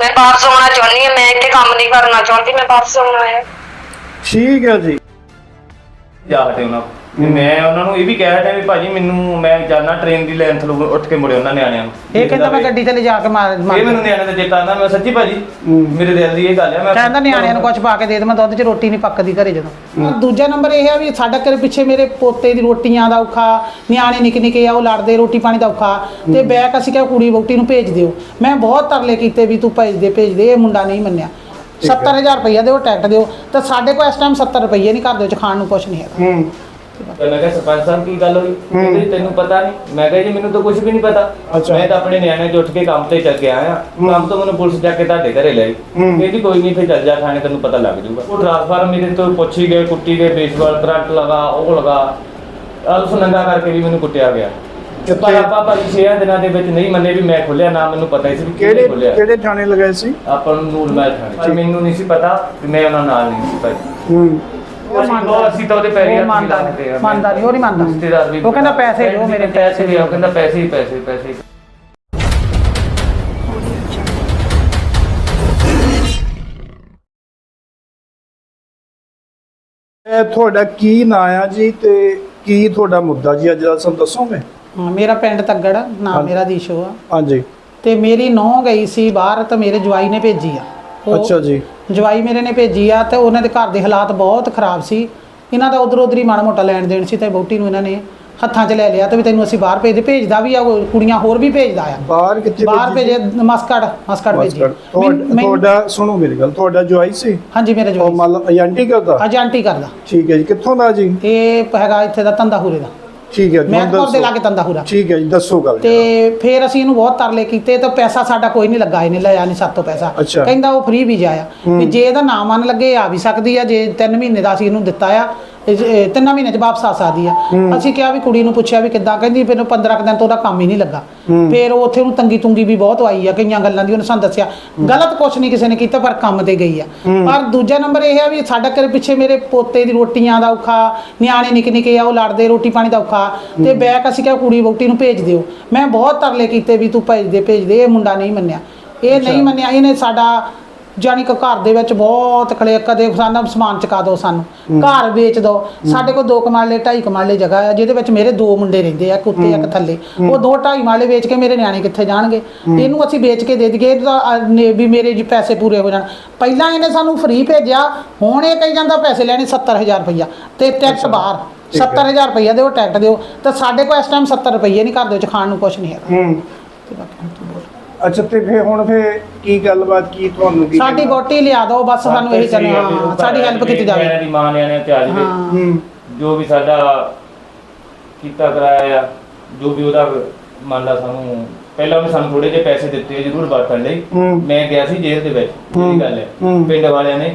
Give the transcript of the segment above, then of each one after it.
ਮੈਂ ਬਾਹਰ ਸੋਣਾ ਚਾਹੁੰਦੀ ਹਾਂ ਮੈਂ ਇੱਥੇ ਕੰਮ ਨਹੀਂ ਕਰਨਾ ਚਾਹੁੰਦੀ ਮੈਂ ਬਾਹਰ ਸੋਣਾ ਹੈ ਠੀਕ ਹੈ ਜੀ ਜਾ ਹਟੇ ਉਹਨਾਂ ਕੋਲ। ਵੀ ਮੈਂ ਉਹਨਾਂ ਨੂੰ ਇਹ ਵੀ ਕਹਿ ਹਟਿਆ ਵੀ ਭਾਜੀ ਮੈਨੂੰ ਮੈਂ ਜਾਣਾ ਟ੍ਰੇਨ ਦੀ ਲਾਈਨ ਥਲੂ ਉੱਠ ਕੇ ਮੁੜੇ ਉਹਨਾਂ ਨਿਆਣਿਆਂ ਨੂੰ। ਇਹ ਕਹਿੰਦਾ ਮੈਂ ਗੱਡੀ ਤੇ ਲਿਜਾ ਕੇ ਮਾਰ ਇਹ ਮਾਰ ਮੈਨੂੰ ਨਿਆਣੇ ਦਾ ਚੇਤਾ ਆਉਂਦਾ ਮੈਂ ਸੱਚੀ ਭਾਜੀ। ਮੇਰੇ ਦਿਲ ਦੀ ਇਹ ਗੱਲ ਹੈ ਮੈਂ ਕਹਿੰਦਾ ਨਿਆਣਿਆਂ ਨੂੰ ਕੁਝ ਪਾ ਕੇ ਦੇ ਦੇ ਮੈਂ ਦੁੱਧ 'ਚ ਰੋਟੀ ਨਹੀਂ ਪੱਕਦੀ ਘਰੇ ਜਦੋਂ। ਦੂਜਾ ਨੰਬਰ ਇਹ ਆ ਵੀ ਸਾਡਾ ਘਰੇ ਪਿੱਛੇ ਮੇਰੇ ਪੋਤੇ ਦੀ ਰੋਟੀਆਂ ਦਾ ਔਖਾ ਨਿਆਣੇ ਨਿੱਕੇ ਨਿੱਕੇ ਆ ਉਹ ਲੜਦੇ ਰੋਟੀ ਪਾਣੀ ਦਾ ਔਖਾ ਤੇ ਬੈਕ ਅਸੀਂ ਕਿਹਾ ਕੁੜੀ ਵੋਟੀ ਨੂੰ ਭੇਜ ਦਿਓ। ਮੈਂ ਬਹੁਤ ਤਰਲੇ ਕੀਤੇ ਵੀ ਤੂੰ ਭੇਜ ਦੇ ਭੇਜ ਦੇ ਇਹ ਮੁੰਡਾ ਨਹੀਂ ਮੰਨਿਆ। ਠੀਕ ਹੈ। 70000 ਰੁਪਈਆ ਦਿਓ ਟਿਕਟ ਦਿਓ। ਤਾਂ ਸਾਡੇ ਕੋਲ ਇਸ ਟਾਈਮ 70 ਰੁਪਈਏ ਨਹੀਂ ਘਰ ਦੇ ਵਿੱਚ ਖਾਣ ਨੂੰ ਕੁਝ ਨਹੀਂ ਹੈਗਾ। ਹੂੰ। ਤੇ ਮੈਂ ਕਿਹਾ ਸਰਪੰਚ ਸਾਹਿਬ ਕੀ ਗੱਲ ਹੋਈ? ਕਹਿੰਦੇ ਤੈਨੂੰ ਪਤਾ ਨਹੀਂ। ਮੈਂ ਕਿਹਾ ਜੀ ਮੈਨੂੰ ਤਾਂ ਕੁਝ ਵੀ ਨਹੀਂ ਪਤਾ। ਮੈਂ ਤਾਂ ਆਪਣੇ ਨਿਆਣੇ ਉੱਠ ਕੇ ਕੰਮ ਤੇ ਚੱਲ ਕੇ ਆਇਆ। ਕੰਮ ਤੋਂ ਮੈਨੂੰ ਪੁਲਿਸ ਜਾ ਕੇ ਤੁਹਾਡੇ ਘਰੇ ਲੈ। ਕਹਿੰਦੀ ਕੋਈ ਨਹੀਂ ਫਿਰ ਚੱਲ ਜਾ ਥਾਣੇ ਤੈਨੂੰ ਪਤਾ ਲੱਗ ਜਾਊਗਾ। ਉਹ ਟ੍ਰਾਂਸਫਾਰਮ ਮੇਰੇ ਤੋਂ ਪੁੱਛੀ ਗਏ ਕੁੱਟੀ ਗਏ ਬੇਸਬਾਲ ਕਰੰਟ ਲਗਾ ਉਹ ਲਗਾ। ਅਲਫ ਨੰਗਾ ਕਰਕੇ ਵੀ ਮੈਨੂੰ ਕੁੱਟਿਆ ਗਿਆ। ਪਰ ਕਿੱਥੇ ਆਪਾਂ ਭਾਜੀ 6 ਦਿਨਾਂ ਦੇ ਵਿੱਚ ਨਹੀਂ ਮੰਨੇ ਵੀ ਮੈਂ ਖੋਲਿਆ ਨਾ ਮੈਨੂੰ ਪਤਾ ਹੀ ਸੀ ਵੀ ਕਿਹੜੇ ਖੋਲਿਆ। ਕਿਹੜੇ ਥਾਣੇ ਲਗਾਏ ਸੀ? ਆਪਾਂ ਨੂੰ ਨੂਰ ਮਹਿਲ ਥਾਣੇ। ਪਰ ਮੈਨੂੰ ਨਹੀਂ ਸੀ ਪਤਾ ਵੀ ਮੈਂ ਉਹਨਾਂ ਨਾਲ ਨਹੀਂ ਸੀ ਭਾਜੀ। ਹੂੰ। ਉਹ ਮੰਨਦਾ ਉਹ ਅਸੀਂ ਤਾਂ ਉਹਦੇ ਪੈਰੀ ਉਹ ਹੱਥ ਮੰਨਦਾ ਮਿਲਾਉਂਦੇ ਆ। ਨਹੀਂ, ਮੰਨਦਾ ਨਹੀਂ, ਉਹ ਨਹੀਂ ਮੰਨਦਾ। ਰਿਸ਼ਤੇਦਾਰ ਵੀ ਉਹ ਕਹਿੰਦਾ ਪੈਸੇ ਦਿਓ ਮੇਰੇ ਪੈਸੇ ਦਿਓ ਕਹਿੰਦਾ ਪੈਸੇ ਹੀ ਪੈਸੇ ਪੈਸੇ ਹੀ। ਇਹ ਤੁਹਾਡਾ ਕੀ ਨਾਂ ਆ ਜੀ ਤੇ ਕੀ ਤੁਹਾਡਾ ਮੁੱਦਾ ਜੀ ਅੱਜ ਦਾ ਸਾਨੂੰ ਦੱਸੋਗੇ ਹਾਂ, ਮੇਰਾ ਪਿੰਡ ਤੱਗੜ ਨਾਮ। ਮੇਰਾ ਦੀਸ਼ੋ ਆ ਹਾਂਜੀ ਤੇ ਮੇਰੀ ਨੌਂ ਗਈ ਸੀ ਬਾਹਰ ਤਾਂ ਮੇਰੇ ਜਵਾਈ ਨੇ ਭੇਜੀ ਆ ਉਹ- ਅੱਛਾ ਜੀ। ਜਵਾਈ ਮੇਰੇ ਨੇ ਭੇਜੀ ਆ ਤੇ ਉਹਨਾਂ ਦੇ ਘਰ ਦੇ ਹਾਲਾਤ ਬਹੁਤ ਖਰਾਬ ਸੀ। ਇਹਨਾਂ ਦਾ ਉਧਰ ਉਧਰ ਮਾੜਾ ਮੋਟਾ ਲੈਣ ਦੇਣ ਸੀ ਤੇ ਬੋਟੀ ਨੂੰ ਇਹਨਾਂ ਨੇ ਹੱਥਾਂ 'ਚ ਲੈ ਲਿਆ ਤੇ ਵੀ ਤੈਨੂੰ ਅਸੀਂ ਬਾਹਰ ਭੇਜ ਭੇਜਦਾ ਵੀ ਆ ਉਹ ਕੁੜੀਆਂ ਹੋਰ ਵੀ ਭੇਜਦਾ ਆ। ਬਾਹਰ ਕਿੱਥੇ ਬਾਹਰ ਭੇਜੀ? ਮਸਕੜ ਮਸਕੜ ਭੇਜੀ। ਮਸਕਟ। ਤੁਹਾਡਾ ਮੈਨੂੰ- ਮੈਨੂੰ- ਤੁਹਾਡਾ ਸੁਣੋ ਮੇਰੀ ਗੱਲ ਤੁਹਾਡਾ ਜਵਾਈ ਸੀ? ਹਾਂਜੀ ਮੇਰੇ ਉਹ ਜਵਾਈ ਮਤਲਬ ਏਜੰਟੀ ਕਰਦਾ? ਏਜੰਟੀ ਕਰਦਾ। ਠੀਕ ਹੈ ਜੀ ਕਿੱਥੋਂ ਦਾ ਜੀ? ਇਹ ਹੈਗਾ ਇੱਥੇ ਦਾ ਤੰਦਾਹੂਰੇ ਦਾ। ਠੀਕ ਹੈ ਜੀ, ਹੁਣ ਦੇ ਦੱਸੋ। ਲਾਗੇ ਤੰਦਾਹੂਰਾ ਠੀਕ ਹੈ ਜੀ ਦੱਸੋ ਗੱਲ ਤੇ ਫਿਰ ਅਸੀਂ ਇਹਨੂੰ ਬਹੁਤ ਤਰਲੇ ਕੀਤੇ ਤਾਂ ਪੈਸਾ ਸਾਡਾ ਕੋਈ ਨਹੀਂ ਲੱਗਾ ਇਹਨੇ ਲਿਆ ਨਹੀਂ ਸਾਤੋਂ ਪੈਸਾ। ਅੱਛਾ। ਕਹਿੰਦਾ ਉਹ ਫ੍ਰੀ ਵੀਜ਼ਾ ਆ ਵੀ ਜੇ ਇਹਦਾ ਨਾਮ ਮਨ ਲੱਗੇ ਆ ਵੀ ਸਕਦੀ ਆ। ਜੇ 3 ਮਹੀਨੇ ਦਾ ਅਸੀਂ ਇਹਨੂੰ ਦਿੱਤਾ ਆ ਇਹ- ਤਿੰਨਾਂ ਮਹੀਨੇ ਚ ਵਾਪਸ ਆ ਸਕਦੀ ਆ। ਅਸੀਂ ਕਿਹਾ ਵੀ ਕੁੜੀ ਨੂੰ ਪੁੱਛਿਆ ਵੀ ਕਿੱਦਾਂ ਕਹਿੰਦੀ ਮੈਨੂੰ 15 ਕੁ ਦਿਨ ਤੋਂ ਉਹਦਾ ਕੰਮ ਹੀ ਨਹੀਂ ਲੱਗਾ। ਫਿਰ ਉਹ ਉੱਥੇ ਨੂੰ ਤੰਗੀ ਤੁੰਗੀ ਵੀ ਬਹੁਤ ਆਈ ਆ ਕਈਆਂ ਗੱਲਾਂ ਦੀ ਉਹਨੇ ਸਾਨੂੰ ਦੱਸਿਆ ਗਲਤ ਕੁਛ ਨਹੀਂ ਕਿਸੇ ਨੇ ਕੀਤਾ ਪਰ ਕੰਮ ਤੇ ਗਈ ਆ। ਪਰ ਦੂਜਾ ਨੰਬਰ ਇਹ ਆ ਵੀ ਸਾਡਾ ਘਰੇ ਪਿੱਛੇ ਮੇਰੇ ਪੋਤੇ ਦੀ ਰੋਟੀਆਂ ਦਾ ਔਖਾ ਨਿਆਣੇ ਨਿੱਕੇ ਨਿੱਕੇ ਆ ਉਹ ਲੜਦੇ ਰੋਟੀ ਪਾਣੀ ਦਾ ਔਖਾ। ਤੇ ਬੈਕ ਅਸੀਂ ਕਿਹਾ ਕੁੜੀ ਵੋਟੀ ਨੂੰ ਭੇਜ ਦਿਓ। ਮੈਂ ਬਹੁਤ ਤਰਲੇ ਕੀਤੇ ਵੀ ਤੂੰ ਭੇਜ ਦੇ ਭੇਜ ਦੇ ਇਹ ਮੁੰਡਾ ਨਹੀਂ ਮੰਨਿਆ। ਇਹ ਨਹੀਂ ਮੰਨਿਆ ਇਹਨੇ ਸਾਡਾ ਜਾਨੀ ਕਿ ਘਰ ਦੇ ਵਿੱਚ ਬਹੁਤ ਖਲੇ ਕਦੇ ਸਾਨੂੰ ਸਮਾਨ ਚਕਾ ਦਿਓ ਸਾਨੂੰ। ਘਰ ਵੇਚ ਦਿਓ। ਸਾਡੇ ਕੋਲ ਦੋ ਕਮਾਲੇ ਢਾਈ ਕਮਾਲੇ ਜਗ੍ਹਾ ਆ ਜਿਹਦੇ ਵਿੱਚ ਮੇਰੇ ਦੋ ਮੁੰਡੇ ਰਹਿੰਦੇ ਆ ਇੱਕ ਉੱਤੇ ਇੱਕ ਥੱਲੇ। ਉਹ ਦੋ ਢਾਈ ਮਾਲੇ ਵੇਚ ਕੇ ਮੇਰੇ ਨਿਆਣੇ ਕਿੱਥੇ ਜਾਣਗੇ? ਇਹਨੂੰ ਅਸੀਂ ਵੇਚ ਕੇ ਦੇ ਦਈਏ ਤਾਂ ਵੀ ਮੇਰੇ ਜੀ ਪੈਸੇ ਪੂਰੇ ਹੋ ਜਾਣ। ਪਹਿਲਾਂ ਇਹਨੇ ਸਾਨੂੰ ਫ੍ਰੀ ਭੇਜਿਆ ਹੁਣ ਇਹ ਕਹੀ ਜਾਂਦਾ ਪੈਸੇ ਲੈਣੇ 70000 ਰੁਪਈਆ। ਤੇ ਟਿਕਟ ਬਾਹਰ ਠੀਕ ਹੈ। 70000 ਰੁਪਈਆ ਦਿਓ ਟਿਕਟ ਦਿਓ। ਤਾਂ ਸਾਡੇ ਕੋਲ ਇਸ ਟਾਈਮ 70 ਰੁਪਈਏ ਨਹੀਂ ਘਰ ਦੇ ਵਿੱਚ ਖਾਣ ਨੂੰ ਕੁਝ ਨਹੀਂ ਹੈਗਾ। ਹੂੰ। ਅੱਛਾ ਤੇ ਫਿਰ ਹੁਣ ਫਿਰ ਕੀ ਗੱਲਬਾਤ ਕੀ ਤੁਹਾਨੂੰ ਕੀ ਸਾਡੀ ਵੋਟੀ ਲਿਆ ਦਿਓ ਬਸ ਸਾਨੂੰ ਇਹੀ ਚਾਹੁੰਦੇ ਹਾਂ ਸਾਡੀ ਹੈਲਪ ਕੀਤੀ ਜਾਵੇ। ਦੀ ਮਾਂ ਨਿਆਣਿਆਂ ਤੇ ਆ ਜਾਵੇ ਹਾਂ। ਹੂੰ। ਜੋ ਵੀ ਸਾਡਾ ਕੀਤਾ ਕਰਾਇਆ ਆ ਜੋ ਵੀ ਉਹਦਾ ਮੰਨ ਲਾ ਸਾਨੂੰ ਪਹਿਲਾਂ ਉਹਨੇ ਸਾਨੂੰ ਥੋੜੇ ਜਿਹੇ ਪੈਸੇ ਦਿੱਤੇ ਆ ਜ਼ਰੂਰ ਵਰਤਣ ਲਈ। ਹੂੰ। ਮੈਂ ਗਿਆ ਸੀ ਜੇਲ੍ਹ ਦੇ ਵਿੱਚ। ਇਹ ਗੱਲ ਹੈ। ਹੂੰ। ਪਿੰਡ ਵਾਲਿਆਂ ਨੇ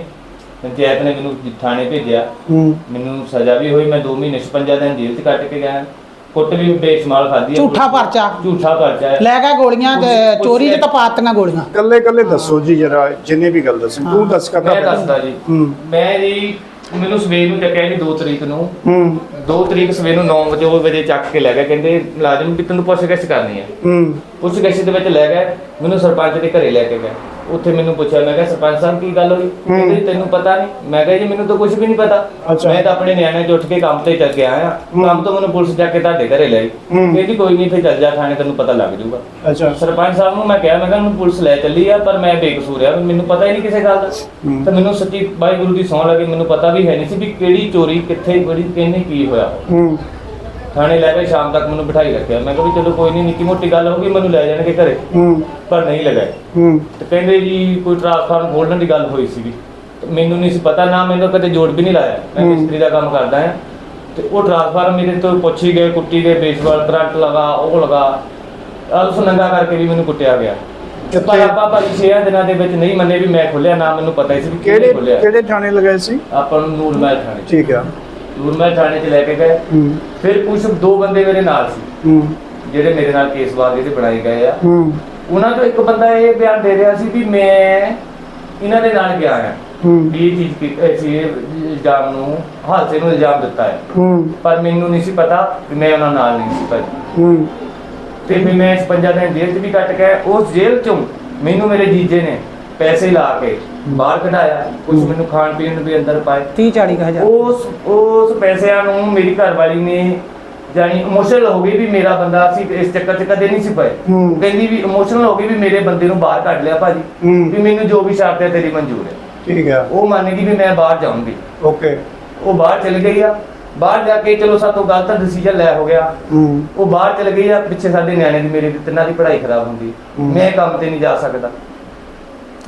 ਪੰਚਾਇਤ ਨੇ ਮੈਨੂੰ ਥਾਣੇ ਭੇਜਿਆ। ਹੂੰ। ਮੈਨੂੰ ਸਜ਼ਾ ਵੀ ਹੋਈ ਮੈਂ 2 ਮਹੀਨੇ 56 ਦਿਨ ਜੇਲ੍ਹ 'ਚ ਕੱਟ ਕੇ ਗਿਆ। ਕੁੱਟ ਵੀ ਖਾਧੀ ਆ। ਝੂਠਾ ਪਰਚਾ। ਝੂਠਾ ਪਰਚਾ ਹੈ। ਲੈ ਗਿਆ ਗੋਲੀਆਂ ਤੇ ਚੋਰੀ ਚ ਤਾਂ ਪਾਤੀਆਂ ਗੋਲੀਆਂ। ਕੱਲੇ ਕੱਲੇ ਦੱਸੋ ਜੀ ਜਰਾ ਜਿੰਨੇ ਵੀ ਗੱਲ ਦੱਸੋ ਤੂੰ ਦੱਸ ਕਰਦਾ ਮੈਂ ਦੱਸਦਾ ਜੀ। ਹੂੰ। ਮੈਂ ਜੀ ਮੈਨੂੰ ਸਵੇਰ ਨੂੰ ਚੱਕਿਆ ਜੀ 2 ਤਰੀਕ ਨੂੰ। ਹੂੰ। 2 ਤਰੀਕ ਸਵੇਰ ਨੂੰ 9 ਵਜੇ ਉਹ ਵਜੇ ਚੱਕ ਕੇ ਲੈ ਗਿਆ। ਕਹਿੰਦੇ ਮੁਲਾਜ਼ਮ ਵੀ ਤੈਨੂੰ ਪੁੱਛਗਿੱਛ ਕਰਨੀ ਹੈ ਹੂੰ। ਪੁੱਛਗਿੱਛ ਦੇ ਵਿੱਚ ਲੈ ਗਏ ਮੈਨੂੰ ਸਰਪੰਚ ਦੇ ਘਰੇ ਲੈ ਕੇ ਗਏ ਉੱਥੇ ਮੈਨੂੰ ਪੁੱਛਿਆ ਮੈਂ ਕਿਹਾ ਸਰਪੰਚ ਸਾਹਿਬ ਕੀ ਗੱਲ ਹੋਈ? ਕਹਿੰਦੇ ਤੈਨੂੰ ਪਤਾ ਨਹੀਂ। ਮੈਂ ਕਿਹਾ ਜੀ ਮੈਨੂੰ ਤਾਂ ਕੁਝ ਵੀ ਨਹੀਂ ਪਤਾ। ਮੈਂ ਤਾਂ ਆਪਣੇ ਨਿਆਣੇ ਉੱਠ ਕੇ ਕੰਮ ਤੇ ਚੱਲ ਆਇਆ। ਕੰਮ ਤੋਂ ਮੈਨੂੰ ਪੁਲਿਸ ਜਾ ਕੇ ਤੁਹਾਡੇ ਘਰੇ ਲੈ ਗਈ। ਕਹਿੰਦੀ ਕੋਈ ਨਹੀਂ ਫਿਰ ਚੱਲ ਜਾ ਥਾਣੇ ਤੈਨੂੰ ਪਤਾ ਲੱਗ ਜਾਊਗਾ। ਅੱਛਾ। ਸਰਪੰਚ ਸਾਹਿਬ ਨੂੰ ਮੈਂ ਕਿਹਾ ਮੈਂ ਕਿਹਾ ਮੈਨੂੰ ਪੁਲਿਸ ਲੈ ਚੱਲੀ ਆ ਪਰ ਮੈਂ ਬੇਕਸੂਰ ਆ। ਮੈਨੂੰ ਪਤਾ ਹੀ ਨਹੀਂ ਕਿਸੇ ਗੱਲ ਦਾ। ਤੇ ਮੈਨੂੰ ਸੱਚੀ ਵਾਹਿਗੁਰੂ ਦੀ ਸੌਂ ਲੱਗੀ। ਮੈਨੂੰ ਪਤਾ ਵੀ ਹੈ ਨਹੀਂ ਸੀ ਵੀ ਕਿਹੜੀ ਚੋਰੀ ਕਿੱਥੇ ਬੜੀ ਕਿੰਨੇ ਕੀ ਹੋਇਆ। ਥਾਣੇ ਲੈ ਕੇ ਸ਼ਾਮ ਤੱਕ ਮੈਨੂੰ ਬਿਠਾਈ ਰੱਖਿਆ। ਮੈਂ ਕਿਹਾ ਵੀ ਚਲੋ ਕੋਈ ਨਹੀਂ ਨਿੱਕੀ ਮੋਟੀ ਗੱਲ ਹੋਊਗੀ ਮੈਨੂੰ ਲੈ ਜਾਣਗੇ ਘਰੇ। ਹੂੰ। ਪਰ ਨਹੀਂ ਲਗਾਏ ਹੂੰ। ਤੇ ਕਹਿੰਦੇ ਜੀ ਕੋਈ ਟ੍ਰਾਂਸਫਾਰਮ ਖੋਲਣ ਦੀ ਗੱਲ ਹੋਈ ਸੀਗੀ। ਤੇ ਮੈਨੂੰ ਨਹੀਂ ਸੀ ਪਤਾ ਨਾ ਮੈਨੂੰ ਕਦੇ ਜੋੜ ਵੀ ਨਹੀਂ ਲਾਇਆ। ਮੈਂ ਹੂੰ। ਮਿਸਤਰੀ ਦਾ ਕੰਮ ਕਰਦਾ ਹਾਂ। ਤੇ ਉਹ ਟ੍ਰਾਂਸਫਾਰਮ ਮੇਰੇ ਤੋਂ ਪੁੱਛੀ ਗਏ ਕੁੱਟੀ ਗਏ ਬੇਸਬਾਲ ਕਰੰਟ ਲਗਾ ਉਹ ਲਗਾ। ਅਲਫ ਨੰਗਾ ਕਰਕੇ ਵੀ ਮੈਨੂੰ ਕੁੱਟਿਆ ਗਿਆ। ਪਰ ਕਿੱਥੇ ਆਪਾਂ ਭਾਜੀ 6 ਦਿਨਾਂ ਦੇ ਵਿੱਚ ਨਹੀਂ ਮੰਨੇ ਵੀ ਮੈਂ ਖੋਲਿਆ ਨਾ ਮੈਨੂੰ ਪਤਾ ਹੀ ਸੀ ਵੀ ਕਿਹੜੇ ਖੋਲਿਆ। ਕਿਹੜੇ ਥਾਣੇ ਲਗਾਏ ਸੀ? ਆਪਾਂ ਨੂੰ ਨੂਰ ਮਹਿਲ ਥਾਣੇ। ਠੀਕ ਆ। ਨੂਰ ਮਹਿਲ ਥਾਣੇ 'ਚ ਲੈ ਕੇ ਗਏ। ਹੂੰ। ਫਿਰ ਕੁਝ ਦੋ ਬੰਦੇ ਮੇਰੇ ਨਾਲ ਸੀ। ਹੂੰ। ਜਿਹੜੇ ਮੇਰੇ ਨਾਲ ਕੇਸ ਬਾਅਦ ਇਹਦੇ ਬਣਾਏ ਗਏ ਆ। ਹੂੰ। ਉਹਨਾਂ ਤੋਂ ਇੱਕ ਬੰਦਾ ਇਹ ਬਿਆਨ ਦੇ ਰਿਹਾ ਸੀ ਵੀ ਮੈਂ ਇਹਨਾਂ ਦੇ ਨਾਲ ਗਿਆ ਹਾਂ। ਹੂੰ। ਵੀ ਇਹ ਚੀਜ਼ ਕੀ ਇਹ ਇਲਜ਼ਾਮ ਨੂੰ ਹਾਦਸੇ ਨੂੰ ਇਲਜ਼ਾਮ ਦਿੱਤਾ ਹੈ। ਹੂੰ। ਪਰ ਮੈਨੂੰ ਨਹੀਂ ਸੀ ਪਤਾ ਵੀ ਮੈਂ ਉਹਨਾਂ ਨਾਲ ਨਹੀਂ ਸੀ ਭਾਈ। ਹੂੰ। ਤੇ ਵੀ ਮੈਂ 56 ਦਿਨ ਜੇਲ੍ਹ 'ਚ ਵੀ ਕੱਟ ਕੇ ਉਸ ਜੇਲ੍ਹ 'ਚੋਂ ਮੈਨੂੰ ਮੇਰੇ ਜੀਜੇ ਨੇ ਪੈਸੇ ਲਾ ਕੇ ਬਾਹਰ ਕਢਾਇਆ ਕੁਝ ਮੈਨੂੰ ਖਾਣ ਪੀਣ ਨੂੰ ਵੀ ਅੰਦਰ ਪਾਏ। 30 40 ਹਜ਼ਾਰ। ਉਸ ਉਸ ਪੈਸਿਆਂ ਨੂੰ ਮੇਰੀ ਘਰਵਾਲੀ ਨੇ ਜਾਨੀ ਇਮੋਸ਼ਨਲ ਹੋ ਗਈ ਵੀ ਮੇਰਾ ਬੰਦਾ ਸੀ ਇਸ ਚੱਕਰ 'ਚ ਕਦੇ ਨਹੀਂ ਸੀ ਪਏ। ਹੂੰ। ਕਹਿੰਦੀ ਵੀ ਇਮੋਸ਼ਨਲ ਹੋ ਗਈ ਵੀ ਮੇਰੇ ਬੰਦੇ ਨੂੰ ਬਾਹਰ ਕੱਢ ਲਿਆ ਭਾਜੀ। ਹੂੰ। ਵੀ ਮੈਨੂੰ ਜੋ ਵੀ ਸ਼ਰਤ ਹੈ ਤੇਰੀ ਮਨਜ਼ੂਰ ਹੈ। ਠੀਕ ਹੈ। ਉਹ ਮੰਨ ਗਈ ਵੀ ਮੈਂ ਬਾਹਰ ਜਾਊਂਗੀ। ਓਕੇ। ਉਹ ਬਾਹਰ ਚਲ ਗਈ ਆ। ਬਾਹਰ ਜਾ ਕੇ ਚਲੋ ਸਾਤੋਂ ਗਲਤ ਡਿਸੀਜਨ ਲੈ ਹੋ ਗਿਆ। ਹੂੰ। ਉਹ ਬਾਹਰ ਚਲ ਗਈ ਆ। ਪਿੱਛੇ ਸਾਡੇ ਨਿਆਣੇ ਦੀ ਮੇਰੇ ਦੀ ਤਿੰਨਾਂ ਦੀ ਪੜ੍ਹਾਈ ਖਰਾਬ ਹੁੰਦੀ। ਹੂੰ। ਮੈਂ ਕੰਮ ਤੇ ਨਹੀਂ ਜਾ ਸਕਦਾ।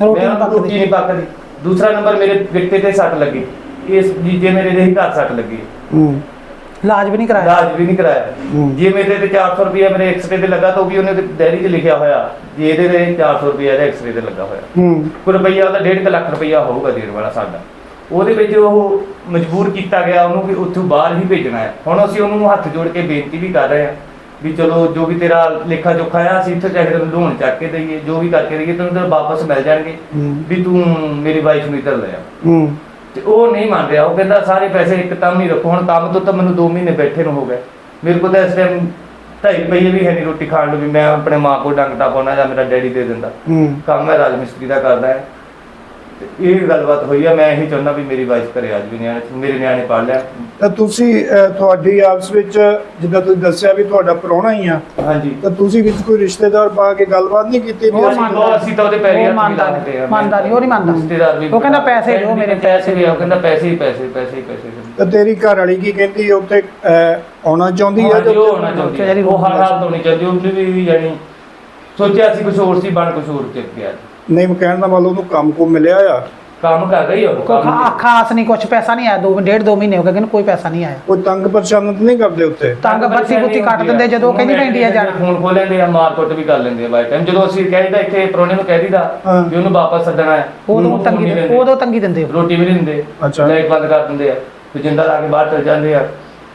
ਰੋਟੀ ਮੈਂ ਰੋਟੀ ਪੱਕਦੀ ਨਹੀਂ ਪੱਕਦੀ। ਦੂਸਰਾ ਨੰਬਰ ਮੇਰੇ ਗਿੱਟੇ ਤੇ ਸੱਟ ਲੱਗੀ। ਇਸ ਜੀਜੇ ਮੇਰੇ ਦੇ ਹੀ ਘਰ ਸੱਟ ਲੱਗੀ। ਹੂੰ। ਇਲਾਜ ਵੀ ਨਹੀਂ ਕਰਾਇਆ? ਇਲਾਜ ਵੀ ਨਹੀਂ ਕਰਾਇਆ। ਹੂੰ। ਜੇ ਮੇਰੇ ਤੇ 400 ਰੁਪਏ ਮੇਰੇ ਐਕਸਰੇ ਤੇ ਲੱਗਾ ਤਾਂ ਉਹ ਵੀ ਉਹਨੇ ਤੇ ਡੈਰੀ 'ਚ ਲਿਖਿਆ ਹੋਇਆ। ਜੀ ਇਹਦੇ ਤੇ 400 ਰੁਪਏ ਇਹਦੇ ਐਕਸਰੇ ਤੇ ਲੱਗਾ ਹੋਇਆ। ਹੂੰ। ਕੋਈ ਰੁਪਈਆ ਉਹਦਾ 1.5 ਲੱਖ ਰੁਪਈਆ ਹੋਊਗਾ ਦੇਣ ਵਾਲਾ ਸਾਡਾ। ਉਹਦੇ ਵਿੱਚ ਉਹ ਮਜਬੂਰ ਕੀਤਾ ਗਿਆ ਉਹਨੂੰ ਵੀ ਉੱਥੋਂ ਬਾਹਰ ਹੀ ਭੇਜਣਾ ਹੈ। ਹੁਣ ਅਸੀਂ ਉਹਨੂੰ ਹੱਥ ਜੋੜ ਕੇ ਬੇਨਤੀ ਵੀ ਕਰ ਰਹੇ ਹਾਂ। ਵੀ ਚਲੋ ਜੋ ਵੀ ਤੇਰਾ ਲੇਖਾ ਜੋਖਾ ਆ ਅਸੀਂ ਇੱਥੇ ਚਾਹੇ ਤੈਨੂੰ ਲੋਨ ਚੱਕ ਕੇ ਦਈਏ ਜੋ ਵੀ ਕਰਕੇ ਦਈਏ ਤੈਨੂੰ ਤੇਰੇ ਵਾਪਸ ਮਿਲ ਜਾਣਗੇ। ਵੀ ਤੂੰ ਮੇਰੀ ਵਾਈਫ ਨੂੰ ਇੱਧਰ ਲੈ ਆ। ਤੇ ਉਹ ਨਹੀਂ ਮੰਨ ਰਿਹਾ ਉਹ ਕਹਿੰਦਾ ਸਾਰੇ ਪੈਸੇ ਇੱਕ ਤਾਂ ਹੀ ਰੱਖੋ ਹੁਣ ਕੰਮ ਤੋਂ ਤਾਂ ਮੈਨੂੰ 2 ਮਹੀਨੇ ਬੈਠੇ ਨੂੰ ਹੋ ਗਏ। ਮੇਰੇ ਕੋਲ ਤਾਂ ਇਸ ਟਾਈਮ ਢਾਈ ਰੁਪਈਏ ਵੀ ਹੈ ਨਹੀਂ ਰੋਟੀ ਖਾਣ ਨੂੰ ਵੀ ਮੈਂ ਆਪਣੇ ਮਾਂ ਕੋਲ ਡੰਗਦਾ ਪਾਉਣਾ ਜਾਂ ਮੇਰਾ ਡੈਡੀ ਦੇ ਦਿੰਦਾ। ਕੰਮ ਮੈਂ ਰਾਜ ਮਿਸਤਰੀ ਦਾ ਕਰਦਾ ਹੈ। ਇਹ ਗੱਲਬਾਤ ਹੋਈ ਆ ਮੈਂ ਇਹੀ ਚਾਹੁੰਦਾ ਵੀ ਮੇਰੀ ਵਾਈਫ ਕਰੇ ਅੱਜ ਵੀ ਨਿਆਣੇ ਮੇਰੇ ਨਿਆਣੇ ਪੜ ਲਿਆ ਤਾਂ ਤੁਸੀਂ ਅਹ, ਤੁਹਾਡੀ ਆਪਸ ਵਿੱਚ ਜਿੱਦਾਂ ਤੁਸੀਂ ਦੱਸਿਆ ਵੀ ਤੁਹਾਡਾ ਪ੍ਰਾਹੁਣਾ ਹੀ ਆ ਹਾਂਜੀ ਤਾਂ ਤੁਸੀਂ ਵਿੱਚ ਕੋਈ ਰਿਸ਼ਤੇਦਾਰ ਪਾ ਕੇ ਗੱਲਬਾਤ ਨਹੀਂ ਕੀਤੀ ਵੀ ਉਹ ਅਸੀਂ- ਮੰਨਦਾ ਅਸੀਂ ਤਾਂ ਉਹਦੇ ਪੈਰੀ ਉਹ ਮੰਨਦਾ ਆ। ਨਹੀਂ, ਉਹ ਨਹੀਂ ਮੰਨਦਾ। ਰਿਸ਼ਤੇਦਾਰ ਵੀ ਉਹ ਕਹਿੰਦਾ ਪੈਸੇ ਦਿਓ ਮੇਰੇ ਪੈਸੇ ਵੀ ਆ, ਉਹ ਕਹਿੰਦਾ ਪੈਸੇ ਹੀ ਪੈਸੇ ਪੈਸੇ ਹੀ ਪੈਸੇ ਤਾਂ ਤੇਰੀ ਘਰ ਵਾਲੀ ਕੀ ਕਹਿੰਦੀ ਹੈ ਉੱਥੇ ਅਹ, ਆਉਣਾ ਚਾਹੁੰਦੀ ਹੈ ਹਾਂਜੀ, ਜਾਂ ਉਹ ਹੋਣਾ ਚਾਹੁੰਦੀ ਹੈ। ਜਿਹੜੀ ਉਹ ਹਰ ਹਾਲ ਤੋਂ ਨਹੀਂ ਚਾਹੁੰਦੀ ਉਹਨੇ ਵੀ ਯਾਨੀ ਸੋਚਿਆ ਸੀ ਕੁਝ ਹੋਰ ਸੀ ਬਣ ਕੁਝ ਹੋਰ ਚੱਕ ਗਿਆ ਨਹੀਂ ਮੈਂ ਕਹਿਣ ਦਾ ਮਤਲਬ ਉਹਨੂੰ ਕੰਮ ਕੋ ਮਿਲਿਆ ਆ। ਕੰਮ ਕਰ ਰਹੀ ਆ ਉਹ ਕੋਈ ਖਾ- ਖਾਸ ਨਹੀਂ ਕੁਝ ਪੈਸਾ ਨਹੀਂ ਆਇਆ ਦੋ ਡੇਢ ਦੋ ਮਹੀਨੇ ਹੋ ਗਏ ਕਿ ਕੋਈ ਪੈਸਾ ਨਹੀਂ ਆਇਆ। ਕੋਈ ਤੰਗ ਪਰੇਸ਼ਾਨ ਤਾਂ ਨਹੀਂ ਕਰਦੇ ਉੱਤੇ ਤੰਗ ਬੱਤੀ ਬੁੱਤੀ ਕੱਟ ਦਿੰਦੇ ਜਦੋਂ ਕਹਿੰਦੀ ਮੈਂ ਇੰਡੀਆ ਜਾਣਾ। ਫੋਨ ਖੋਲ ਲੈਂਦੇ ਆ ਮਾਰਕਟ ਵੀ ਕਰ ਲੈਂਦੇ ਆ ਬਾਈ ਟਾਈਮ ਜਦੋਂ ਅਸੀਂ ਕਹਿੰਦਾ ਇੱਥੇ ਪ੍ਰੋਣੇ ਨੂੰ ਕਹਿ ਦੀਦਾ ਹਾਂ। ਵੀ ਉਹਨੂੰ ਵਾਪਸ ਸੱਦਣਾ ਹੈ। ਉਦੋਂ ਉਹਨੂੰ ਤੰਗੀ ਨਹੀਂ ਦਿੰਦੇ। ਦਿੰਦੇ। ਉਦੋਂ ਤੰਗੀ ਦਿੰਦੇ ਉਹ। ਰੋਟੀ ਵੀ ਨਹੀਂ ਦਿੰਦੇ। ਅੱਛਾ। ਲਾਈਟ ਬੰਦ ਕਰ ਦਿੰਦੇ ਆ। ਤੇ ਜਿੰਦਾ ਲਾ ਕੇ ਬਾਹਰ ਚਲ ਜਾਂਦੇ ਆ।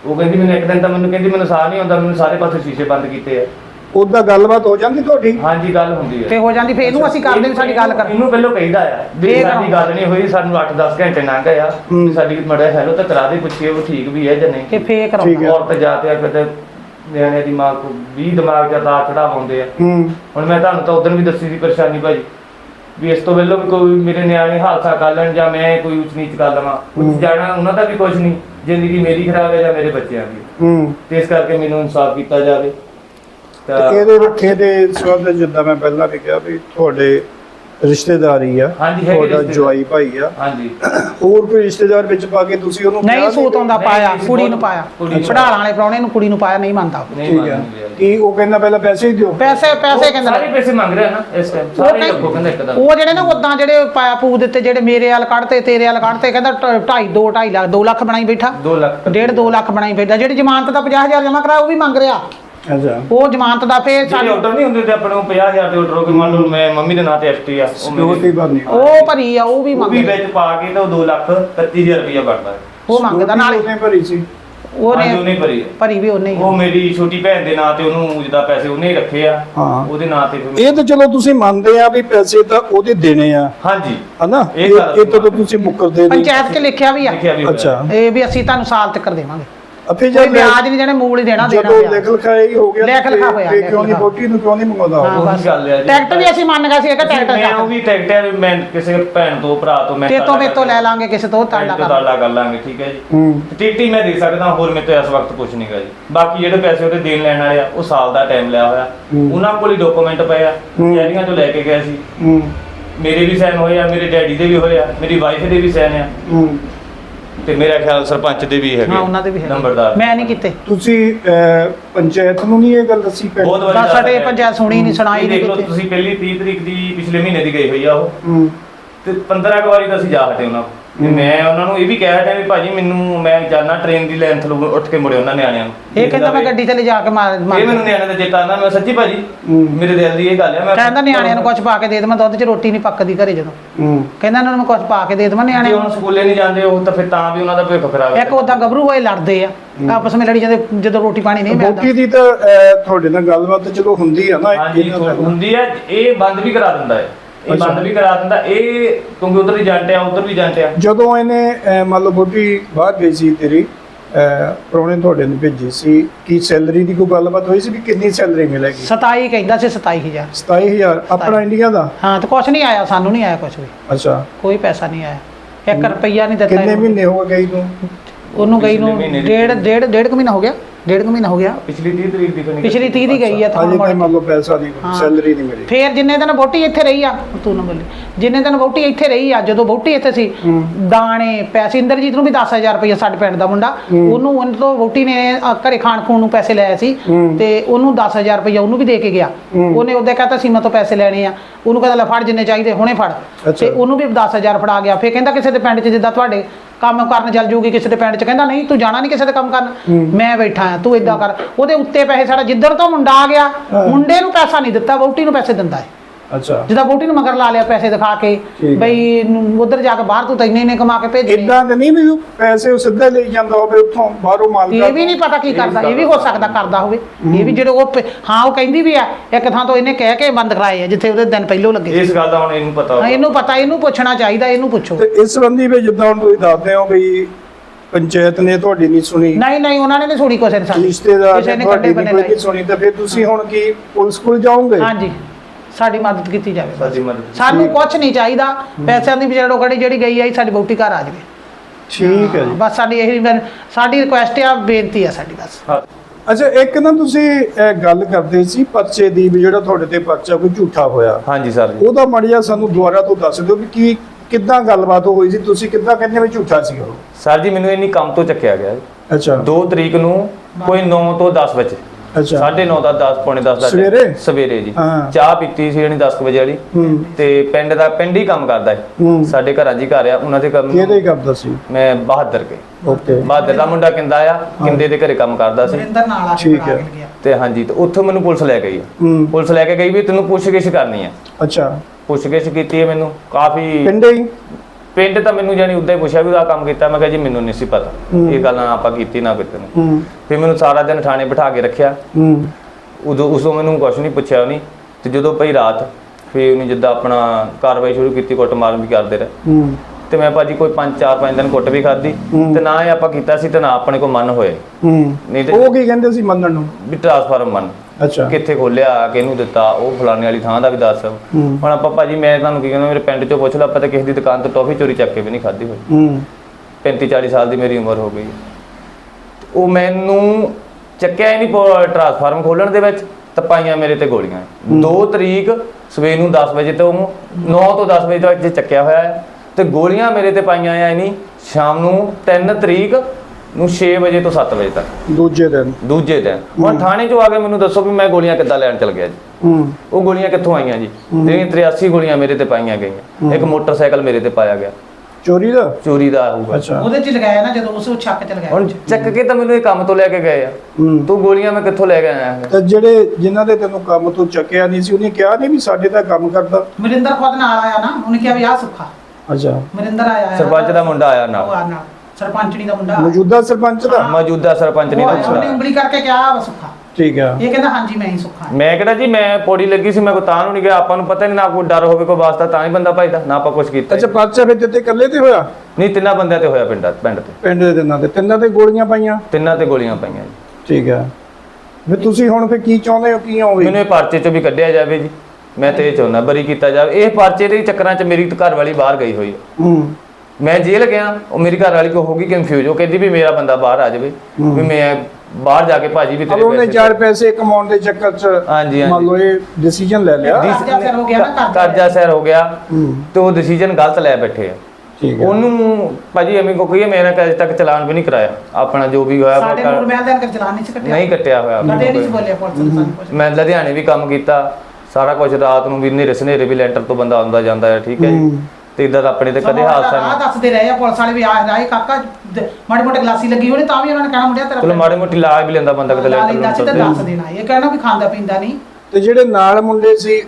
ਉਹ ਕਹਿੰਦੀ ਮੈਨੂੰ ਇੱਕ ਦਿਨ ਤਾਂ ਮੈਨੂੰ ਕਹਿੰਦੀ ਮੈਨੂੰ ਸਾਹ ਨਹੀਂ ਆਉਂਦਾ ਮੈਨੂੰ ਸਾਰੇ ਪਾਸੇ ਸ਼ੀਸ਼ੇ ਬੰਦ ਕੀਤੇ ਆ। ਉਹਦਾ ਗੱਲਬਾਤ ਹੋ ਜਾਂਦੀ ਤੁਹਾਡੀ? ਹਾਂਜੀ ਗੱਲ ਹੁੰਦੀ ਹੈ। ਤੇ ਹੋ ਜਾਂਦੀ ਫੇਰ ਇਹਨੂੰ ਅਸੀਂ ਕਰਦੇ ਵੀ ਸਾਡੀ ਗੱਲ ਕਰ ਇਹਨੂੰ ਪਹਿਲਾਂ ਕਹੀਦਾ ਆ ਵੀ ਇਹ ਸਾਡੀ ਗੱਲ ਨਹੀਂ ਹੋਈ ਸਾਨੂੰ 8-10 ਘੰਟੇ ਲੰਘ ਗਏ ਆ। ਹੂੰ। ਸਾਡੀ ਮੜਾ ਹੈਲੋ ਤਾਂ ਕਰਾ ਦੇ ਪੁੱਛੀਏ ਉਹ ਠੀਕ ਵੀ ਹੈ ਜਾਂ ਨਹੀਂ। ਕਿ ਫੇਰ ਠੀਕ ਹੈ। ਕਰਾਉਂਦਾ ਔਰਤ ਜਾਤੇ ਆ ਕਿਤੇ ਨਿਆਣੇ ਦੀ ਮਾਂ ਕੋ 20 ਦਿਮਾਗ ਦਾ ਤਾਰ ਚੜਾਉਂਦੇ ਆ। ਹੂੰ। ਹੁਣ ਮੈਂ ਤੁਹਾਨੂੰ ਤਾਂ ਉਦੋਂ ਵੀ ਦੱਸੀ ਸੀ ਪਰੇਸ਼ਾਨੀ ਭਾਜੀ ਵੀ ਇਸ ਤੋਂ ਪਹਿਲਾਂ ਵੀ ਕੋਈ ਮੇਰੇ ਨਿਆਣੇ ਹਾਦਸਾ ਕਰ ਲੈਣ ਜਾਂ ਮੈਂ ਕੋਈ ਉੱਚ ਨੀਚ ਕਰ ਲਵਾਂ। ਹੂੰ। ਉੱਚ ਜਾਣਾ ਉਹਨਾਂ ਦਾ ਵੀ ਕੁਝ ਨਹੀਂ। ਜ਼ਿੰਦਗੀ ਮੇਰੀ ਖਰਾਬ ਹੈ ਜਾਂ ਮੇਰੇ ਬੱਚਿਆਂ ਦੀ। ਹੂੰ। ਤੇ ਇਸ ਕਰਕੇ ਮੈਨੂੰ ਇਨਸਾਫ ਕੀਤਾ ਜਾਵੇ। ਤੇ ਇਹਦੇ ਰੱਖੇ ਦੇ ਸਬੰਧ ਜਿੱਦਾਂ ਮੈਂ ਪਹਿਲਾਂ ਵੀ ਕਿਹਾ ਵੀ ਤੁਹਾਡੇ ਰਿਸ਼ਤੇਦਾਰੀ ਆ ਤੁਹਾਡਾ। ਜਵਾਈ ਭਾਈ ਆ। ਹਾਂਜੀ। ਹੋਰ ਕੋਈ ਰਿਸ਼ਤੇਦਾਰ ਵਿੱਚ ਪਾ ਕੇ ਤੁਸੀਂ ਉਹਨੂੰ ਨਹੀਂ ਸੂਤ ਆਉਂਦਾ ਨਹੀਂ, ਪਾਇਆ ਕੁੜੀ ਨੂੰ ਪਾਇਆ। ਪੜਾਲਾਂ ਵਾਲੇ ਪ੍ਰਾਹੁਣੇ ਨੂੰ ਕੁੜੀ ਨੂੰ ਪਾਇਆ ਨਹੀਂ ਮੰਨਦਾ ਠੀਕ ਯਾਰ। ਕੀ ਉਹ ਕਹਿੰਦਾ ਪਹਿਲਾਂ ਪੈਸੇ ਹੀ ਦਿਓ। ਪੈਸੇ ਪੈਸੇ ਕਹਿੰਦਾ ਸਾਰੇ ਪੈਸੇ ਮੰਗ ਰਿਹਾ ਨਾ ਇਸ ਟਾਈਮ ਸਾਰੇ ਕਹਿੰਦਾ- ਰੱਖੋ ਕਹਿੰਦਾ ਇੱਕਦਮ ਉਹ ਜਿਹੜੇ ਨਾ ਉਦਾਂ ਜਿਹੜੇ ਪਾਇਆ ਪੂ ਦਿੱਤੇ ਜਿਹੜੇ ਮੇਰੇ ਵਾਲ ਕੱਢਤੇ ਤੇਰੇ ਵਾਲ ਕੱਢਤੇ ਕਹਿੰਦਾ 2.5 2 2.5 ਲੱਖ 2 ਲੱਖ ਬਣਾਈ ਬੈਠਾ। 2 ਲੱਖ। ਡੇਢ 2 ਲੱਖ ਬਣਾਈ ਬੈਠਾ। ਜਿਹੜੀ ਜ਼ਮਾਨਤ ਦਾ 50000 ਜਮ੍ਹਾਂ ਕਰਾਇਆ ਉਹ ਵੀ ਮੰਗ ਰਿਹਾ। ਅੱਛਾ। ਉਹ ਜ਼ਮਾਨਤ ਦਾ ਫੇਰ ਜਿਹੜੇ ਸਾਡੇ ਆਰਡਰ ਨਹੀਂ ਹੁੰਦੇ ਤੇ ਆਪਣੇ ਕੋਲ 50000 ਦੇ ਆਰਡਰ ਹੋ ਕੇ ਮੰਨ ਲਓ ਮੈਂ ਮੰਮੀ ਦੇ ਨਾਂ ਤੇ ਐਫਟੀ ਆ ਉਹ ਸਿਕਿਉਰਿਟੀ ਭਰਨੀ ਉਹ ਭਰੀ ਆ ਉਹ ਵੀ ਉਹ ਵੀ ਵਿੱਚ ਪਾ ਕੇ ਤਾਂ ਉਹ 2 ਲੱਖ 31000 ਰੁਪਇਆ ਬਣਦਾ ਹੈ। ਉਹ ਮੰਗਦਾ ਨਾਲੇ ਉਹਨੇ ਭਰੀ ਸੀ। ਹਾਂਜੀ, ਉਹਨੇ ਉਹਨੇ ਭਰੀ ਭਰੀ ਵੀ ਉਹਨੇ ਹੀ ਆ। ਉਹ ਮੇਰੀ ਛੋਟੀ ਭੈਣ ਦੇ ਨਾਂ ਤੇ ਉਹਨੂੰ ਜਿਹਦਾ ਪੈਸੇ ਉਹਨੇ ਹੀ ਰੱਖੇ ਆ ਹਾਂ। ਉਹਦੇ ਨਾਂ ਤੇ ਫਿਰ- ਇਹ ਤਾਂ ਚਲੋ ਤੁਸੀਂ ਮੰਨਦੇ ਆ ਵੀ ਪੈਸੇ ਤਾਂ ਉਹਦੇ ਦੇਣੇ ਆ। ਹਾਂਜੀ। ਹਨਾ? ਇਹ ਇਹ ਗੱਲ ਇਹ ਤਾਂ ਤੁਸੀਂ ਮੁੱਕਰਦੇ ਨਹੀਂ। ਪੰਚਾਇਤ 'ਚ ਲਿਖਿਆ ਵੀ ਆ। ਲਿਖਿਆ ਵੀ ਹੋਇਆ। ਅੱਛਾ। ਇਹ ਵੀ ਅਸੀਂ ਤੁਹਾਨੂੰ ਸਾਲ ਤੱਕ ਦੇਵਾਂਗੇ। ਕੋਈ ਜਦ ਵਿਆਜ ਨਹੀਂ ਦੇਣਾ ਮੂਲ ਹੀ ਦੇਣਾ ਦੇਣਾ ਜਦੋਂ ਵਿਆਜ। ਲਿਖ ਲਿਖਾਈ ਹੋ ਗਿਆ ਲਿਖ ਲਿਖਾ ਹੋਇਆ, ਲਿਖ ਕਿਉਂ ਨਹੀਂ ਲਿਖਾ। ਵੋਟੀ ਨੂੰ ਕਿਉਂ ਨਹੀਂ ਮੰਗਾਉਂਦਾ ਹਾਂ, ਉਹ? ਗੱਲ ਹੈ ਜੀ। ਟਿਕਟ ਵੀ ਅਸੀਂ ਮੰਨ ਗਏ ਸੀ ਕਿ ਟਿਕਟ ਮੈਂ ਉਹ ਵੀ ਟਿਕਟ ਹੈ ਮੈਂ ਕਿਸੇ ਭੈਣ ਤੋਂ ਭਰਾ ਤੋਂ ਮੈਂ ਤੇ ਤੋਂ ਮੇ ਤੋਂ ਲੈ ਲਾਂਗੇ ਕਿਸੇ ਤੋਂ ਤਾਲਾ ਕਰ ਤਾਲਾ ਕਰ ਲਾਂਗੇ ਠੀਕ ਹੈ ਜੀ ਹੂੰ ਟੀਟੀ ਮੈਂ ਦੇ ਸਕਦਾ ਹੋਰ ਮੇਰੇ ਤੋਂ ਇਸ ਵਕਤ ਕੁਝ ਨਹੀਂਗਾ ਜੀ ਬਾਕੀ ਜਿਹੜੇ ਪੈਸੇ ਉਹਦੇ ਦੇਣ ਲੈਣ ਵਾਲੇ ਆ ਉਹ ਸਾਲ ਦਾ ਟਾਈਮ ਲਿਆ ਹੋਇਆ। ਉਹਨਾਂ ਕੋਲ ਹੀ ਡਾਕੂਮੈਂਟ ਪਏ ਆ। ਜੈਰੀਆਂ ਤੋਂ ਲੈ ਕੇ ਗਏ ਸੀ ਹੂੰ ਮੇਰੇ ਵੀ ਸਾਈਨ ਹੋਏ ਆ ਮੇਰੇ ਡੈਡੀ ਦੇ ਵੀ ਹੋਏ ਆ ਮੇਰੀ ਵਾਈਫ ਦੇ ਵੀ ਸਾਈਨ ਆ ਤੇ ਮੇਰਾ ਖਿਆਲ ਸਰਪੰਚ ਦੇ ਵੀ ਹੈਗੇ ਹਾਂ ਉਹਨਾਂ ਦੇ ਵੀ ਹੈ ਨੰਬਰਦਾਰ ਮੈਂ ਨਹੀਂ ਕੀਤੇ ਤੁਸੀਂ ਅਹ, ਪੰਚਾਇਤ ਨੂੰ ਨਹੀਂ ਇਹ ਗੱਲ ਦੱਸੀ ਪਿੰਡ? ਬਹੁਤ ਵਾਰੀ ਸਾਡੇ। ਪੰਚਾਇਤ ਸੁਣੀ ਨਹੀਂ, ਸੁਣਾਈ ਇਹ ਨਹੀਂ ਦੇਖ ਲਓ ਕੀਤੀ। ਤੁਸੀਂ ਪਹਿਲੀ 30 ਤਰੀਕ ਦੀ ਪਿਛਲੇ ਮਹੀਨੇ ਦੀ ਗਈ ਹੋਈ ਆ ਉਹ ਹੂੰ ਤੇ 15 ਕੁ ਵਾਰੀ ਤਾਂ ਅਸੀਂ ਜਾ ਹਟੇ ਉਹਨਾਂ ਕੋਲ ਹੂੰ। ਮੈਂ ਉਹਨਾਂ ਨੂੰ ਇਹ ਵੀ ਕਹਿ ਹਟਿਆ ਵੀ ਭਾਜੀ ਮੈਨੂੰ ਮੈਂ ਜਾਣਾ ਟ੍ਰੇਨ ਦੀ ਲਾਈਨ ਥਲੂ ਉੱਠ ਕੇ ਮੁੜੇ ਉਹਨਾਂ ਨਿਆਣਿਆਂ ਨੂੰ। ਇਹ ਕਹਿੰਦਾ ਮੈਂ ਗੱਡੀ ਤੇ ਲੈ ਜਾ ਕੇ ਮਾਰ ਇਹ ਮਾਰ ਮੈਨੂੰ ਨਿਆਣਿਆਂ ਦਾ ਚੇਤਾ ਆਉਂਦਾ ਮੈਂ ਸੱਚੀ ਭਾਜੀ। ਮੇਰੇ ਦਿਲ ਦੀ ਇਹ ਗੱਲ ਹੈ ਮੈਂ ਕਹਿੰਦਾ ਨਿਆਣਿਆਂ ਨੂੰ ਕੁਝ ਪਾ ਕੇ ਦੇ ਦੇਵਾਂ ਦੁੱਧ 'ਚ ਰੋਟੀ ਨਹੀਂ ਪੱਕਦੀ ਘਰੇ ਜਦੋਂ। ਹੂੰ। ਕਹਿੰਦਾ ਇਹਨਾਂ ਨੂੰ ਮੈਂ ਕੁਝ ਪਾ ਕੇ ਦੇ ਦੇਵਾਂ ਜੇ ਨਿਆਣਿਆਂ ਹੁਣ ਨੂੰ ਸਕੂਲੇ ਨਹੀਂ ਜਾਂਦੇ ਉਹ ਤਾਂ ਫਿਰ ਤਾਂ ਵੀ ਉਹਨਾਂ ਦਾ ਭਵਿੱਖ ਖਰਾਬ ਇੱਕ ਉਦਾਂ ਗੱਭਰੂ ਹੋਏ ਲੜਦੇ ਆ ਆਪਸ ਵਿੱਚ ਲੜੀ ਜਾਂਦੇ ਜਦੋਂ ਰੋਟੀ ਪਾਣੀ ਨਹੀਂ ਮਿਲਦਾ। ਵੋਟੀ ਦੀ ਤਾਂ ਅਹ, ਤੁਹਾਡੇ ਨਾਲ ਗੱਲਬਾਤ ਚਲੋ ਹੁੰਦੀ ਆ ਨਾ ਹਾਂਜੀ ਦਾ। ਹੁੰਦੀ ਹੈ ਇਹ ਬੰਦ ਵੀ ਕਰਾ ਦਿੰਦਾ ਹੈ। ਇਹ। ਬੰਦ ਵੀ ਕਰਾ ਦਿੰਦਾ। ਇਹ ਕਿਉਂਕਿ ਉਧਰ ਵੀ ਜਾਂਟਿਆ ਉਧਰ ਵੀ ਜਾਂਟਿਆ ਜਦੋਂ ਇਹਨੇ ਅਹ, ਮੰਨ ਲਓ ਵੋਟੀ ਬਾਹਰ ਗਈ ਸੀ ਤੇਰੀ ਪ੍ਰਾਹੁਣੇ ਤੁਹਾਡੇ ਨੂੰ ਭੇਜੀ ਸੀ ਕੀ ਸੈਲਰੀ ਦੀ ਕੋਈ ਗੱਲਬਾਤ ਹੋਈ ਸੀ ਵੀ ਕਿੰਨੀ ਸੈਲਰੀ ਮਿਲੇਗੀ? 27 ਕਹਿੰਦਾ ਸੀ 27000 27000 ਆਪਣਾ ਇੰਡੀਆ ਦਾ? ਹਾਂ ਤੇ ਕੁਛ ਨਹੀਂ ਆਇਆ ਸਾਨੂੰ ਨਹੀਂ ਆਇਆ ਕੁਛ ਵੀ। ਅੱਛਾ। ਕੋਈ ਪੈਸਾ ਨਹੀਂ ਆਇਆ। 1 ਰੁਪਈਆ ਨਹੀਂ ਦਿੱਤਾ ਕਿੰਨੇ ਇਹਨੂੰ। ਮਹੀਨੇ ਹੋ ਗਏ ਗਈ ਨੂੰ? ਉਹਨੂੰ ਗਈ ਨੂੰ ਪਿਛਲੇ ਮਹੀਨੇ ਦੀ ਡੇਢ ਡੇਢ ਡੇਢ ਕੁ ਮਹੀਨਾ ਹੋ ਗਿਆ। ਡੇਢ ਕੁ ਮਹੀਨਾ ਹੋ ਗਿਆ। ਪਿਛਲੀ 30 ਤਰੀਕ ਦੀ ਤਾਂ ਨਹੀਂ ਪਿਛਲੀ 30 ਦੀ ਗਈ ਆ ਤਾਂ ਮੁੜ। ਲਓ ਪੈਸਾ ਦੀ। ਸੈਲਰੀ ਨਹੀਂ ਮਿਲੀ। ਫੇਰ ਜਿੰਨੇ ਦਿਨ ਵੋਟੀ ਇੱਥੇ ਰਹੀ ਆ ਤੂੰ ਨਾ ਬੋਲੀ। ਜਿੰਨੇ ਦਿਨ ਵੋਟੀ ਇੱਥੇ ਰਹੀ ਆ ਜਦੋਂ ਵੋਟੀ ਇੱਥੇ ਸੀ ਦਾਣੇ ਪੈਸੇ ਇੰਦਰਜੀਤ ਨੂੰ ਵੀ 10000 ਰੁਪਏ ਸਾਡੇ ਪਿੰਡ ਦਾ ਮੁੰਡਾ। ਉਹਨੂੰ ਉਹਨਾਂ ਤੋਂ ਵੋਟੀ ਨੇ ਅ, ਘਰੇ ਖਾਣ ਖੂਣ ਨੂੰ ਪੈਸੇ ਲਏ ਸੀ। ਤੇ ਉਹਨੂੰ 10000 ਰੁਪਏ ਉਹਨੂੰ ਵੀ ਦੇ ਕੇ ਗਿਆ। ਉਹਨੇ ਉਹਦੇ ਕਹਤਾ ਸੀਮਾ ਤੋਂ ਪੈਸੇ ਲੈਣੇ ਆ। ਉਹਨੂੰ ਕਹਿੰਦਾ ਲੈ ਫੜ ਜਿੰਨੇ ਚਾਹੀਦੇ ਹੁਣੇ ਫੜ। ਅੱਛਾ। ਤੇ ਉਹਨੂੰ ਵੀ 10000 ਫੜਾ ਗਿਆ। ਫੇਰ ਕਹਿੰਦਾ ਕਿਸੇ ਦੇ ਪਿੰਡ 'ਚ ਜਿੱਦਾਂ ਤੁਹਾਡੇ ਕੰਮ ਕਰਨ ਚੱਲ ਜੂਗੀ ਕਿਸੇ ਦੇ ਪਿੰਡ 'ਚ ਕਹਿੰਦਾ ਨਹੀਂ ਤੂੰ ਜਾਣਾ ਨਹੀਂ ਕਿਸੇ ਦੇ ਕੰਮ ਕਰਨ। ਮੈਂ ਬੈਠਾ ਆ ਤੂੰ ਇਦਾਂ ਕਰ। ਉਹਦੇ ਉੱਤੇ ਪੈਸੇ ਸਾਡਾ ਜਿੱਧਰ ਤੋਂ ਮੁੰਡਾ ਆ ਗਿਆ। ਮੁੰਡੇ ਨੂੰ ਪੈਸਾ ਨਹੀਂ ਦਿੱਤਾ ਵੋਟੀ ਨੂੰ ਪੈਸੇ ਦਿੰਦਾ ਹੈ। ਅੱਛਾ। ਜਿੱਦਾਂ ਵੋਟੀ ਨੂੰ ਮਗਰ ਲਾ ਲਿਆ ਪੈਸੇ ਦਿਖਾ ਕੇ। ਬਈ ਉਧਰ ਜਾ ਕੇ ਬਾਹਰ ਤੂੰ ਤਾਂ ਇੰਨੇ ਇੰਨੇ ਕਮਾ ਕੇ ਭੇਜਣੇ ਇਦਾਂ ਤੇ ਨਹੀਂ ਵੀ ਪੈਸੇ ਉਹ ਸਿੱਧਾ ਲਈ ਜਾਂਦਾ ਹੋਵੇ ਉੱਥੋਂ ਬਾਹਰੋਂ ਮਾਲ ਇਹ ਵੀ ਨਹੀਂ ਪਤਾ ਕੀ ਕਰਦਾ ਇਹ ਵੀ ਹੋ ਸਕਦਾ ਕਰਦਾ ਹੋਵੇ। ਇਹ ਵੀ ਜਿਹੜੇ ਉਹ ਹਾਂ ਉਹ ਕਹਿੰਦੀ ਵੀ ਆ ਇੱਕ ਥਾਂ ਤੋਂ ਇਹਨੇ ਕਹਿ ਕੇ ਬੰਦ ਕਰਾਏ ਆ ਜਿੱਥੇ ਉਹਦੇ ਦਿਨ ਪਹਿਲੋਂ ਲੱਗੇ। ਇਸ ਗੱਲ ਦਾ ਹੁਣ ਇਹਨੂੰ ਪਤਾ ਹਾਂ। ਇਹਨੂੰ ਪਤਾ ਇਹਨੂੰ ਪੁੱਛਣਾ ਚਾਹੀਦਾ ਇਹਨੂੰ ਪੁੱਛੋ। ਤੇ ਇਸ ਸੰਬੰਧੀ ਵੀ ਜਿੱਦਾਂ ਹੁਣ ਤੁਸੀਂ ਦੱਸਦੇ ਹੋ ਵੀ ਪੰਚਾਇਤ ਨੇ ਤੁਹਾਡੀ ਨਹੀਂ ਸੁਣੀ। ਨਹੀਂ ਨਹੀਂ ਉਹਨਾਂ ਨੇ ਨਹੀਂ ਸੁਣੀ ਨੇ ਸਾਡੀ ਰਿਸ਼ਤੇਦਾਰ ਨੇ ਤੁਹਾਡੀ ਕੋਈ ਨਹੀਂ ਸੁਣੀ। ਤਾਂ ਫਿਰ ਤੁਸੀਂ ਹੁਣ ਕੀ ਪੁਲਿਸ ਕੋਲ ਜਾਓਗੇ? ਹਾਂਜੀ। ਸਾਡੀ ਮਦਦ ਕੀਤੀ ਜਾਵੇ ਬਸ। ਸਾਡੀ ਮਦਦ ਸਾਨੂੰ ਕੁਝ ਨਹੀਂ ਚਾਹੀਦਾ। ਪੈਸਿਆਂ ਦੀ ਵਿਚਾਰੋ ਕੜੀ ਜਿਹੜੀ ਗਈ ਆਈ ਸਾਡੀ ਵੋਟੀ ਘਰ ਆ ਜਾਵੇ। ਠੀਕ ਹੈ ਜੀ। ਬਸ ਸਾਡੀ ਇਹੀ ਬੇਨ- ਸਾਡੀ ਰਿਕੁਐਸਟ ਆ ਬੇਨਤੀ ਆ ਸਾਡੀ ਬਸ। ਹਾਂ। ਅੱਛਾ ਇੱਕ ਨਾ ਤੁਸੀਂ ਇਹ ਗੱਲ ਕਰਦੇ ਸੀ ਪਰਚੇ ਦੀ ਵੀ ਜਿਹੜਾ ਤੁਹਾਡੇ ਤੇ ਪਰਚਾ ਕੋਈ ਝੂਠਾ ਹੋਇਆ। ਹਾਂਜੀ ਸਰ ਜੀ। ਉਹਦਾ ਮੜਿਆ ਸਾਨੂੰ ਦੁਬਾਰਾ ਤੋਂ ਦੱਸ ਦਿਓ ਵੀ ਕੀ ਕਿੱਦਾਂ ਗੱਲਬਾਤ ਹੋਈ ਸੀ ਤੁਸੀਂ ਕਿੱਦਾਂ ਕਹਿੰਦੇ ਵੀ ਝੂਠਾ ਸੀ ਉਹ? ਸਰ ਜੀ ਮੈਨੂੰ ਇੰਨੀ ਕੰਮ ਤੋਂ ਚੱਕਿਆ ਗਿਆ ਅੱਛਾ। 2 ਤਰੀਕ ਨੂੰ ਕੋਈ 9 ਤੋਂ 10 ਵਜੇ। ਅੱਛਾ। 9:30 ਦਾ 10 ਪੌਣੇ 10 ਦਾ ਸਵੇਰੇ? ਸਵੇਰੇ ਜੀ। ਹਾਂ। ਚਾਹ ਪੀਤੀ ਸੀ ਜਣੀ 10 ਵਜੇ ਵਾਲੀ। ਹੂੰ। ਤੇ ਪਿੰਡ ਦਾ ਪਿੰਡ ਹੀ ਕੰਮ ਕਰਦਾ ਹੈ ਹੂੰ। ਸਾਡੇ ਘਰਾਂ ਜੀ ਘਰ ਆ ਉਹਨਾਂ ਦੇ ਕੰਮ ਕਿਹਦੇ ਕਰਦਾ ਸੀ? ਮੈਂ ਬਹਾਦਰ ਕੇ। ਓਕੇ। ਬਹਾਦਰ ਦਾ ਮੁੰਡਾ ਕਿੰਦਾ ਆ ਕਿੰਦੇ ਦੇ ਘਰੇ ਕੰਮ ਕਰਦਾ ਸੀ। ਵਰਿੰਦਰ ਨਾਲ ਆ ਕੇ ਠੀਕ ਹੈ। ਕੇ ਗਿਆ ਤੇ ਹਾਂਜੀ ਤੇ ਉੱਥੋਂ ਮੈਨੂੰ ਪੁਲਿਸ ਲੈ ਗਈ ਆ। ਹੂੰ। ਪੁਲਿਸ ਲੈ ਕੇ ਗਈ ਵੀ ਤੈਨੂੰ ਪੁੱਛਗਿੱਛ ਕਰਨੀ ਆ। ਅੱਛਾ। ਪੁੱਛਗਿੱਛ ਕੀਤੀ ਹੈ ਮੈਨੂੰ। ਕਾਫੀ ਪਿੰਡੇ ਹੀ? ਪਿੰਡ ਤਾਂ ਮੈਨੂੰ ਜਾਨੀ ਉਦਾਂ ਹੀ ਪੁੱਛਿਆ ਵੀ ਆ ਕੰਮ ਕੀਤਾ ਮੈਂ ਕਿਹਾ ਜੀ ਮੈਨੂੰ ਨਹੀਂ ਸੀ ਪਤਾ। ਇਹ ਗੱਲ ਆਪਾਂ ਕੀਤੀ ਨਾ ਕਿਤੇ ਨੇ। ਫਿਰ ਮੈਨੂੰ ਸਾਰਾ ਦਿਨ ਥਾਣੇ ਬਿਠਾ ਕੇ ਰੱਖਿਆ। ਉਦੋਂ ਉਸੋਂ ਮੈਨੂੰ ਕੁਝ ਨਹੀਂ ਪੁੱਛਿਆ ਉਹਨੇ। ਤੇ ਜਦੋਂ ਪਈ ਰਾਤ ਫਿਰ ਉਹਨੇ ਜਿੱਦਾਂ ਆਪਣਾ ਕਾਰਵਾਈ ਸ਼ੁਰੂ ਕੀਤੀ ਕੁੱਟਮਾਰ ਵੀ ਕਰਦੇ ਰਹੇ। ਤੇ ਮੈਂ ਭਾਜੀ ਕੋਈ 5 4 5 ਦਿਨ ਕੁੱਟ ਵੀ ਖਾਧੀ। ਹੂੰ। ਤੇ ਨਾ ਹੀ ਆਪਾਂ ਕੀਤਾ ਸੀ ਤੇ ਨਾ ਆਪਣੇ ਕੋ ਮਨ ਹੋਏ ਨਹੀਂ ਤੇ ਉਹ ਕੀ ਕਹਿੰਦੇ ਸੀ ਮੰਨਣ ਨੂੰ? ਵੀ ਟ੍ਰਾਂਸਫਾਰਮ ਮਨ। ਅੱਛਾ। ਕਿੱਥੇ ਖੋਲਿਆ ਕਿਹਨੂੰ ਦਿੱਤਾ ਉਹ ਫਲਾਣੇ ਵਾਲੀ ਥਾਂ ਦਾ ਵੀ ਦੱਸ। ਹੁਣ ਆਪਾਂ ਭਾਜੀ ਮੈਂ ਤੁਹਾਨੂੰ ਕੀ ਕਹਿੰਦਾ ਮੇਰੇ ਪਿੰਡ ਚੋਂ ਪੁੱਛ ਲਓ ਆਪਾਂ ਤਾਂ ਕਿਸੇ ਦੀ ਦੁਕਾਨ ਤੋਂ ਟੌਫੀ ਚੋਰੀ ਚੱਕ ਕੇ ਵੀ ਨਹੀਂ ਖਾਧੀ ਹੋਈ। ਹੂੰ। 35 40 ਸਾਲ ਦੀ ਮੇਰੀ ਉਮਰ ਹੋ ਗਈ। ਉਹ ਮੈਨੂੰ ਚੱਕਿਆ ਹੀ ਨਹੀਂ ਟ੍ਰਾਂਸਫਾਰਮ ਖੋਲਣ ਦੇ ਵਿੱਚ ਤਾਂ ਪਾਈਆਂ ਮੇਰੇ ਤੇ ਗੋਲੀਆਂ। 2 ਤਰੀਕ ਸਵੇਰ ਨੂੰ 10 ਵਜੇ ਤੋਂ 9 ਤੋਂ 10 ਵਜੇ ਤੱਕ ਜੇ ਚੱਕਿਆ ਹੋਇਆ ਹੈ। ਤੇ ਗੋਲੀਆਂ ਮੇਰੇ ਤੇ ਪਾਈਆਂ ਆ ਨਹੀਂ। ਸ਼ਾਮ ਨੂੰ 3 ਤਰੀਕ ਨੂੰ 6 ਵਜੇ ਤੋਂ 7 ਵਜੇ ਤੱਕ। ਦੂਜੇ ਦਿਨ। ਦੂਜੇ ਦਿਨ। ਹੁਣ ਥਾਣੇ 'ਚੋਂ ਆ ਕੇ ਮੈਨੂੰ ਦੱਸੋ ਵੀ ਮੈਂ ਗੋਲੀਆਂ ਕਿੱਦਾਂ ਲੈਣ ਚਲ ਗਿਆ ਜੀ। ਹੂੰ। ਉਹ ਗੋਲੀਆਂ ਕਿੱਥੋਂ ਆਈਆਂ ਜੀ? ਜਿਹੜੀਆਂ 83 ਗੋਲੀਆਂ ਮੇਰੇ ਤੇ ਪਾਈਆਂ ਗਈਆਂ। ਇੱਕ ਮੋਟਰਸਾਈਕਲ ਮੇਰੇ ਤੇ ਪਾਇਆ ਗਿਆ। ਚੋਰੀ ਦਾ? ਚੋਰੀ ਦਾ ਹੋਊਗਾ ਅੱਛਾ। ਉਹਦੇ ਚ ਲਗਾਇਆ ਨਾ ਜਦੋਂ ਉਸ ਛੱਕ ਚ ਲਗਾਇਆ। ਹੁਣ ਚੱਕ ਕੇ ਤਾਂ ਮੈਨੂੰ ਇਹ ਕੰਮ ਤੋਂ ਲੈ ਕੇ ਗਏ ਆ। ਤੂੰ ਗੋਲੀਆਂ ਮੈਂ ਕਿੱਥੋਂ ਲੈ ਕੇ ਆਇਆ ਤਾਂ ਜਿਹੜੇ ਜਿਨ੍ਹਾਂ ਦੇ ਤੈਨੂੰ ਕੰਮ ਤੋਂ ਚੱਕਿਆ ਨਹੀਂ ਸੀ ਉਹਨੇ ਕਿਹਾ ਨਹੀਂ ਵੀ ਸਾਡੇ ਤਾਂ ਕੰਮ ਕਰਦਾ। ਮਰਿੰਦਰ ਖੁਦ ਨਾਲ ਆਇਆ ਨਾ ਉਹਨੇ ਕਿਹਾ ਵੀ ਆ ਸੁੱਖਾ। ਅੱਛਾ। ਮਰਿੰਦਰ ਆਇਆ। ਸਰਪੰਚ ਦਾ ਮੁੰਡਾ ਆਇਆ ਉਹ ਨਾਲ ਆ ਨਾਲ। ਸਰਪੰਚਣੀ ਦਾ ਮੁੰਡਾ। ਮੌਜੂਦਾ ਸਰਪੰਚ ਦਾ? ਮੌਜੂਦਾ ਸਰਪੰਚ ਨਹੀਂ ਉਹ ਉਹਨੇ ਦੱਸਦਾ ਉਂਗਲੀ ਕਰਕੇ ਕਿਹਾ ਵਾ ਸੁੱਖਾ। ਠੀਕ ਆ। ਇਹ ਕਹਿੰਦਾ ਹਾਂਜੀ ਮੈਂ ਹੀ ਸੁੱਖਾ। ਹਾਂ। ਮੈਂ ਕਿਹੜਾ ਜੀ ਮੈਂ ਪੌੜੀ ਲੱਗੀ ਸੀ ਮੈਂ ਕੋ ਤਾਂ ਨੂੰ ਨਹੀਂ ਗਿਆ। ਆਪਾਂ ਨੂੰ ਪਤਾ ਨਹੀਂ ਨਾ ਕੋਈ ਡਰ ਹੋਵੇ ਕੋਈ ਵਾਸਤਾ ਤਾਂ ਹੀ ਬੰਦਾ ਭਜਦਾ ਨਾ ਆਪਾਂ ਕੁਝ ਕੀਤਾ ਅੱਛਾ ਪਰਚਾ ਫਿਰ ਤੇ ਇਕੱਲੇ ਤੇ ਹੋਇਆ? ਨਹੀਂ ਤਿੰਨਾਂ ਬੰਦਿਆਂ ਤੇ ਹੋਇਆ ਪਿੰਡਾਂ ਪਿੰਡ ਤੇ। ਪਿੰਡ ਦੇ ਦਿਨਾਂ ਤੇ। ਤਿੰਨਾਂ ਤੇ ਗੋਲੀਆਂ ਪਾਈਆਂ? ਤਿੰਨਾਂ ਤੇ ਗੋਲੀਆਂ ਪਈਆਂ ਜੀ। ਠੀਕ ਆ। ਫਿਰ ਤੁਸੀਂ ਹੁਣ ਫਿਰ ਕੀ ਚਾਹੁੰਦੇ ਹੋ ਕੀ ਹੋਵੇ ਮੈਨੂੰ ਇਹ ਪਰਚੇ ਚੋਂ ਵੀ ਕੱਢਿਆ ਜਾਵੇ ਜੀ। ਮੈਂ ਤੇ ਇਹ ਚਾਹੁੰਦਾ ਬਰੀ ਕੀਤਾ ਜਾਵੇ। ਇਹ ਪਰਚੇ ਦੇ ਚੱਕਰਾਂ 'ਚ ਮੇਰੀ ਘਰ ਵਾਲੀ ਬਾਹਰ ਗਈ ਹੋਈ ਹੈ ਹੂੰ। ਮੈਂ ਜੇਲ੍ਹ ਗਿਆ ਉਹ ਮੇਰੀ ਘਰ ਵਾਲੀ ਕੋ ਹੋ ਗਈ ਕੰਫਿਊਜ਼ ਉਹ ਕਹਿੰਦੀ ਵੀ ਮੇਰਾ ਬੰਦਾ ਬਾਹਰ ਆ ਜਾਵੇ ਵੀ ਮੈਂ ਬਾਹਰ ਜਾ ਕੇ ਭਾਜੀ ਵੀ ਤੇਰੇ ਉਹਨੇ ਚਾਰ ਪੈਸੇ ਕਮਾਉਣ ਦੇ ਚੱਕਰ 'ਚ ਹਾਂਜੀ, ਹਾਂਜੀ। ਮੰਨ ਲਓ ਇਹ ਡਿਸੀਜਨ ਲੈ ਲਿਆ। ਕਰਜ਼ਾ ਫਿਰ ਹੋ ਗਿਆ ਨਾ, ਕਰਜ਼ਾ। ਕਰਜ਼ਾ ਸਹਿਰ ਹੋ ਗਿਆ ਤੇ ਉਹ ਡਿਸੀਜਨ ਗਲਤ ਲੈ ਬੈਠੇ ਆ। ਉਹਨੂੰ ਭਾਜੀ ਐਵੇਂ ਕੋ ਕਹੀਏ ਮੇਰਾ ਅਜੇ ਤੱਕ ਚਲਾਨ ਵੀ ਨਹੀਂ ਕਰਾਇਆ। ਆਪਣਾ ਜੋ ਵੀ ਹੋਇਆ ਸਾਡੇ ਮੈਂ ਨੂਰ ਮਹਿਲ ਦੇ ਚਲਾਨ ਨਹੀਂ ਕੱਟਿਆ। ਨਹੀਂ ਕੱਟਿਆ ਹੋਇਆ ਕਦੇ ਨਹੀਂ ਬੋਲਿਆ ਪੁਲਿਸ ਮੈਂ ਲੁਧਿਆਣੇ ਵੀ ਕੰਮ ਕੀਤਾ ਸਾਰਾ ਕੁਝ ਰਾਤ ਨੂੰ ਵੀ ਨੇਰੇ ਸਨੇਰੇ ਵੀ ਲੈਂਟਰ ਤੋਂ ਬੰਦਾ ਆਉਂਦਾ ਜਾਂਦਾ ਹੈ ਠੀਕ ਹੈ ਜੀ। ਤੇ ਇਦਾਂ ਦਾ ਆਪਣੇ ਤੇ ਕਦੇ ਹਾਦਸਾ ਨਹੀਂ ਦੱਸਦੇ ਰਹੇ ਆ ਪੁਲਿਸ ਵਾਲੇ ਵੀ ਆ ਰਾਏ ਕਾਕਾ ਮਾੜੀ ਮੋਟੀ ਗਲਾਸੀ ਲੱਗੀ ਹੋਣੀ ਤਾਂ ਵੀ ਉਹਨਾਂ ਨੇ ਕਹਿਣਾ ਮੁੰਡਿਆ ਤੇਰਾ ਚਲੋ ਮਾੜੀ ਮੋਟੀ ਲਾਜ ਵੀ ਲੈਂਦਾ ਬੰਦਾ ਕਿਤੇ ਲਾ ਲੈਂਦਾ ਦੱਸ ਦੇਣਾ ਇਹ ਕਹਿਣਾ ਵੀ ਖਾਂਦਾ ਪੀਂਦਾ ਨਹੀਂ। ਤੇ ਜਿਹੜੇ ਨਾਲ ਮੁੰਡੇ ਸੀ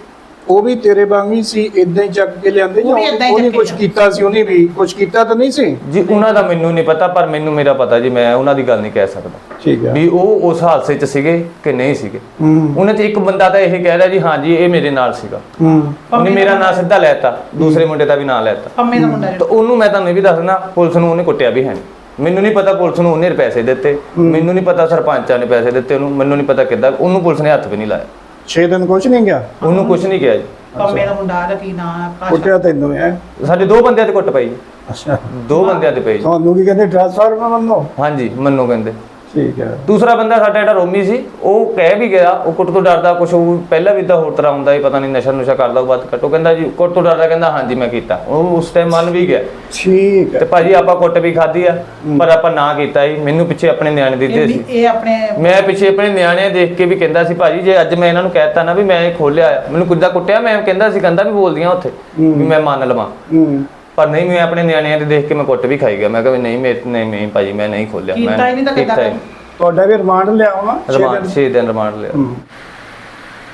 ਉਹ ਵੀ ਤੇਰੇ ਵਾਂਗ ਹੀ ਸੀ ਇਦਾਂ ਹੀ ਚੱਕ ਕੇ ਲਿਆਂਦੇ ਉਹ ਵੀ ਏਦਾਂ ਹੀ ਉਹਨੇ ਚੱਕੇ ਕੁਝ। ਕੀਤਾ ਸੀ ਉਹਨੇ ਵੀ ਕੁਝ ਕੀਤਾ ਤਾਂ ਨਹੀਂ ਸੀ? ਜੀ ਉਹਨਾਂ ਦਾ ਮੈਨੂੰ ਨਹੀਂ ਪਤਾ ਪਰ ਮੈਨੂੰ ਮੇਰਾ ਪਤਾ ਜੀ ਮੈਂ ਉਹਨਾਂ ਦੀ ਗੱਲ ਨਹੀਂ ਕਹਿ ਸਕਦਾ। ਠੀਕ ਵੀ ਉਹ ਉਸ ਹਾਦਸੇ 'ਚ ਸੀਗੇ ਕਿ ਨਹੀਂ ਸੀਗੇ? ਹੂੰ। ਉਹਨਾਂ 'ਚ ਇੱਕ ਬੰਦਾ ਤਾਂ ਇਹ ਕਹਿ ਰਿਹਾ ਜੀ ਹਾਂ ਜੀ ਇਹ ਮੇਰੇ ਨਾਲ ਸੀਗਾ। ਹੂੰ। ਉਹਨੇ ਮੇਰਾ ਨਾਂ ਸਿੱਧਾ ਲੈਤਾ ਦੂਸਰੇ ਮੁੰਡੇ ਦਾ ਵੀ ਨਾਂ ਲੈਤਾ ਪੰਮੇ ਦਾ ਮੁੰਡਾ ਤਾਂ ਉਹਨੂੰ ਮੈਂ ਤੁਹਾਨੂੰ ਇਹ ਵੀ ਦੱਸਣਾ ਪੁਲਿਸ ਨੂੰ ਉਹਨੇ ਕੁੱਟਿਆ ਵੀ ਹੈ ਨਹੀਂ। ਮੈਨੂੰ ਨਹੀਂ ਪਤਾ ਪੁਲਿਸ ਨੂੰ ਉਹਨੇ ਪੈਸੇ ਦਿੱਤੇ ਮੈਨੂੰ ਨਹੀਂ ਪਤਾ ਸਰਪੰਚਾਂ ਨੇ ਪੈਸੇ ਦਿੱਤੇ ਉਹਨੂੰ ਮੈਨੂੰ ਨਹੀਂ ਪਤਾ ਕਿੱਦਾਂ ਉਹਨੂੰ ਪੁਲਿਸ ਨੇ ਹੱਥ ਵੀ ਨਹੀਂ ਲਾਇਆ। 6 ਦਿਨ ਕੁਝ ਨਹੀਂ ਗਿਆ? ਉਹਨੂੰ ਕੁਝ ਨਹੀਂ ਕਿਹਾ ਜੀ। ਪੰਮੇ ਦਾ ਮੁੰਡਾ ਦਾ ਕੀ ਨਾਂ ਆ ਕਾਸ਼ਾ ਕੁੱਟਿਆ ਤੈਨੂੰ ਹੈ? ਸਾਡੇ ਦੋ ਬੰਦਿਆਂ ਤੇ ਕੁੱਟ ਪਈ ਜੀ। ਅੱਛਾ। ਦੋ ਬੰਦਿਆਂ ਤੇ ਪਈ ਜੀ। ਤੁਹਾਨੂੰ ਕੀ ਕਹਿੰਦੇ ਟ੍ਰਾਂਸਫਾਰਮਰ ਮੰਨੋ ਹਾਂਜੀ ਮੰਨੋ ਕਹਿੰਦੇ। ਠੀਕ ਹੈ। ਦੂਸਰਾ ਬੰਦਾ ਸਾਡਾ ਜਿਹੜਾ ਰੋਮੀ ਸੀ ਉਹ ਕਹਿ ਵੀ ਗਿਆ ਉਹ ਕੁੱਟ ਤੋਂ ਡਰਦਾ ਕੁਛ ਉਹ ਪਹਿਲਾਂ ਵੀ ਤਾਂ ਹੋਰ ਤਰ੍ਹਾਂ ਹੁੰਦਾ ਹੀ ਪਤਾ ਨਹੀਂ ਨਸ਼ਾ ਨੁਸ਼ਾ ਕਰਦਾ ਉਹ ਬਾਤ ਕੱਟੋ ਕਹਿੰਦਾ ਜੀ ਕੁੱਟ ਤੋਂ ਡਰਦਾ ਕਹਿੰਦਾ ਹਾਂਜੀ ਮੈਂ ਕੀਤਾ। ਉਹ ਉਸ ਟਾਈਮ ਮੰਨ ਵੀ ਗਿਆ। ਠੀਕ ਤੇ ਭਾਜੀ ਆਪਾਂ ਕੁੱਟ ਵੀ ਖਾਧੀ ਆ ਪਰ ਆਪਾਂ ਨਾ ਕੀਤਾ ਜੀ। ਮੈਨੂੰ ਪਿੱਛੇ ਆਪਣੇ ਨਿਆਣੇ ਦਿੱਤੇ ਇਹ ਸੀ। ਵੀ- ਇਹ ਆਪਣੇ ਮੈਂ ਪਿੱਛੇ ਆਪਣੇ ਨਿਆਣੇ ਦੇਖ ਕੇ ਵੀ ਕਹਿੰਦਾ ਸੀ ਭਾਜੀ ਜੇ ਅੱਜ ਮੈਂ ਇਹਨਾਂ ਨੂੰ ਕਹਿਤਾ ਨਾ ਵੀ ਮੈਂ ਇਹ ਖੋਲਿਆ ਆ ਮੈਨੂੰ ਕੁੱਦਾ ਕੁੱਟਿਆ? ਮੈਂ ਕਹਿੰਦਾ ਸੀ ਕਹਿੰਦਾ ਵੀ ਬੋਲਦੀਆਂ ਉੱਥੇ ਵੀ ਮੈਂ ਮੰਨ ਲਵਾਂ। ਹੂੰ। ਪਰ ਨਹੀਂ ਮੈਂ ਆਪਣੇ ਨਿਆਣਿਆਂ ਦੇ ਦੇਖ ਕੇ ਮੈਂ ਕੁੱਟ ਵੀ ਖਾਈ ਗਿਆ। ਮੈਂ ਕਿਹਾ ਵੀ ਨਹੀਂ ਮੈਂ ਨਹੀਂ ਨਹੀਂ ਭਾਜੀ ਮੈਂ ਨਹੀਂ ਖੋਲਿਆ। ਮੈਂ ਕੀਤਾ ਹੀ ਨਹੀਂ ਤਾਂ ਕਿੱਦਾਂ ਕੀਤਾ ਹੀ ਤੁਹਾਡਾ ਵੀ ਰਿਮਾਂਡ ਲਿਆ ਹੋਣਾ ਛੇ ਰਿਮਾਂਡ ਦਿਨ 6 ਦਿਨ ਰਿਮਾਂਡ ਲਿਆ।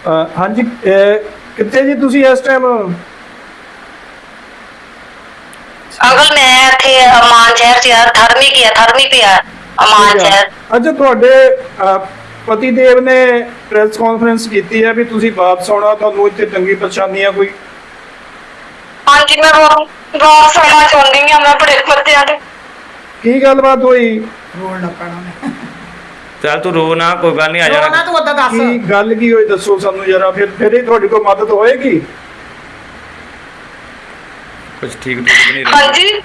ਅਹ ਹਾਂਜੀ ਅਹ ਕਿੱਥੇ ਜੀ ਤੁਸੀਂ ਇਸ ਟਾਈਮ ਅੰਕਲ ਮੈਂ ਇੱਥੇ ਅਮਾਨ ਸ਼ਹਿਰ ਚ ਯਾਰ ਥਰਮੀ ਕੀ ਆ ਥਰਮੀ ਪਿਆ ਅਮਾਨ ਸ਼ਹਿਰ। ਅੱਛਾ ਤੁਹਾਡੇ ਅਹ, ਪਤੀ ਦੇਵ ਨੇ ਪ੍ਰੈਸ ਕਾਨਫਰੰਸ ਕੀਤੀ ਹੈ ਵੀ ਤੁਸੀਂ ਵਾਪਸ ਆਉਣਾ ਤੁਹਾਨੂੰ ਇੱਥੇ ਤੰਗੀ ਪਰੇਸ਼ਾਨੀ ਆ ਕੋਈ? ਹਾਂਜੀ ਮੈਂ ਵਾ- ਵਾਪਸ ਆਉਣਾ ਚਾਹੁੰਦੀ ਹਾਂ ਮੈਂ ਬੜੇ ਬੱਚਿਆਂ ਦੇ ਕੀ ਗੱਲਬਾਤ ਹੋਈ? ਰੋਣ ਲੱਪਣਾ ਨੇ ਚੱਲ ਤੂੰ ਰੋ ਨਾ ਕੋਈ ਗੱਲ ਨਹੀਂ ਆ ਰੋਣਾ ਤੂੰ ਓਦਾਂ ਦੱਸ। ਕੀ ਗੱਲ ਕੀ ਹੋਈ ਦੱਸੋ ਸਾਨੂੰ ਜਰਾ ਫਿਰ ਫਿਰ ਹੀ ਤੁਹਾਡੀ ਕੋਈ ਮਦਦ ਹੋਏਗੀ? ਕੁਝ ਠੀਕ ਠੀਕ ਨਹੀਂ ਹਾਂਜੀ।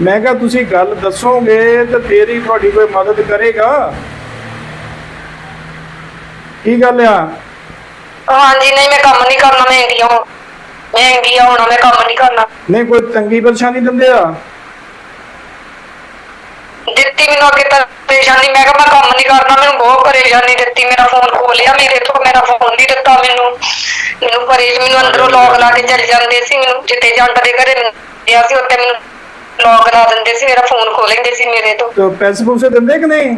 ਮੈਂ ਕਿਹਾ ਤੁਸੀਂ ਗੱਲ ਦੱਸੋਗੇ ਤੇ ਫੇਰ ਹੀ ਤੁਹਾਡੀ ਕੋਈ ਮਦਦ ਕਰੇਗਾ। ਕੀ ਗੱਲ ਆ? ਹਾਂਜੀ ਨਹੀਂ ਮੈਂ ਕੰਮ ਨਹੀਂ ਕਰਨਾ ਮੈਂ ਇੰਡੀਆ ਹੁਣ ਮੈਂ ਇੰਡੀਆ ਹੋਣਾ ਮੈਂ ਕੰਮ ਨਹੀਂ ਕਰਨਾ। ਨਹੀਂ ਕੋਈ ਤੰਗੀ ਪਰੇਸ਼ਾਨੀ ਦਿੰਦੇ ਆ? ਦਿੱਤੀ ਮੈਨੂੰ ਅੱਗੇ ਤੱਕ ਪਰੇਸ਼ਾਨੀ ਮੈਂ ਕਿਹਾ ਮੈਂ ਕੰਮ ਨਹੀਂ ਕਰਨਾ ਮੈਨੂੰ ਬਹੁਤ ਪਰੇਸ਼ਾਨੀ ਦਿੱਤੀ ਮੇਰਾ ਫੋਨ ਖੋਲਿਆ ਮੇਰੇ ਤੋਂ ਮੇਰਾ ਫੋਨ ਨਹੀਂ ਦਿੱਤਾ ਮੈਨੂੰ। ਮੈਨੂੰ ਪਰੇਸ਼ ਮੈਨੂੰ ਅੰਦਰੋਂ ਲੋਕ ਲਾ ਕੇ ਚਲੇ ਜਾਂਦੇ ਸੀ ਮੈਨੂੰ ਜਿੱਤੇ ਜੰਟ ਦੇ ਘਰੇ ਗਿਆ ਸੀ ਉੱਥੇ ਮੈਨੂੰ ਲੋਕ ਲਾ ਦਿੰਦੇ ਸੀ ਮੇਰਾ ਫੋਨ ਖੋਲ ਲੈਂਦੇ ਸੀ ਮੇਰੇ ਤੋਂ। ਤੇ ਪੈਸੇ ਪੂਸੇ ਦਿੰਦੇ ਕਿ ਨਹੀਂ?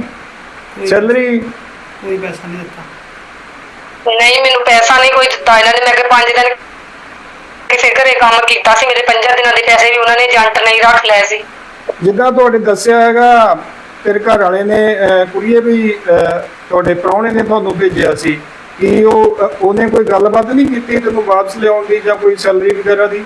ਸੈਲਰੀ? ਕੋਈ ਪੈਸਾ ਨਹੀਂ ਦਿੱਤਾ। ਨਹੀਂ ਮੈਨੂੰ ਪੈਸਾ ਨਹੀਂ ਕੋਈ ਦਿੱਤਾ ਇਹਨਾਂ ਨੇ ਮੈਂ ਕਿ ਪੰਜ ਦਿਨ ਕਿਸੇ ਘਰੇ ਕੰਮ ਕੀਤਾ ਸੀ ਮੇਰੇ ਪੰਜਾਂ ਦਿਨਾਂ ਦੇ ਪੈਸੇ ਵੀ ਉਹਨਾਂ ਨੇ ਏਜੰਟ ਨਹੀਂ ਰੱਖ ਲਏ ਸੀ। ਜਿੱਦਾਂ ਤੁਹਾਡੇ ਦੱਸਿਆ ਹੈਗਾ ਤੇਰੇ ਘਰ ਵਾਲੇ ਨੇ ਅਹ, ਕੁੜੀਏ ਵੀ ਅਹ, ਤੁਹਾਡੇ ਪ੍ਰਾਹੁਣੇ ਨੇ ਤੁਹਾਨੂੰ ਭੇਜਿਆ ਸੀ। ਕਿ ਉਹ ਅਹ, ਉਹਨੇ ਕੋਈ ਗੱਲਬਾਤ ਨਹੀਂ ਕੀਤੀ ਤੈਨੂੰ ਵਾਪਸ ਲਿਆਉਣ ਦੀ ਜਾਂ ਕੋਈ ਸੈਲਰੀ ਵਗੈਰਾ ਦੀ?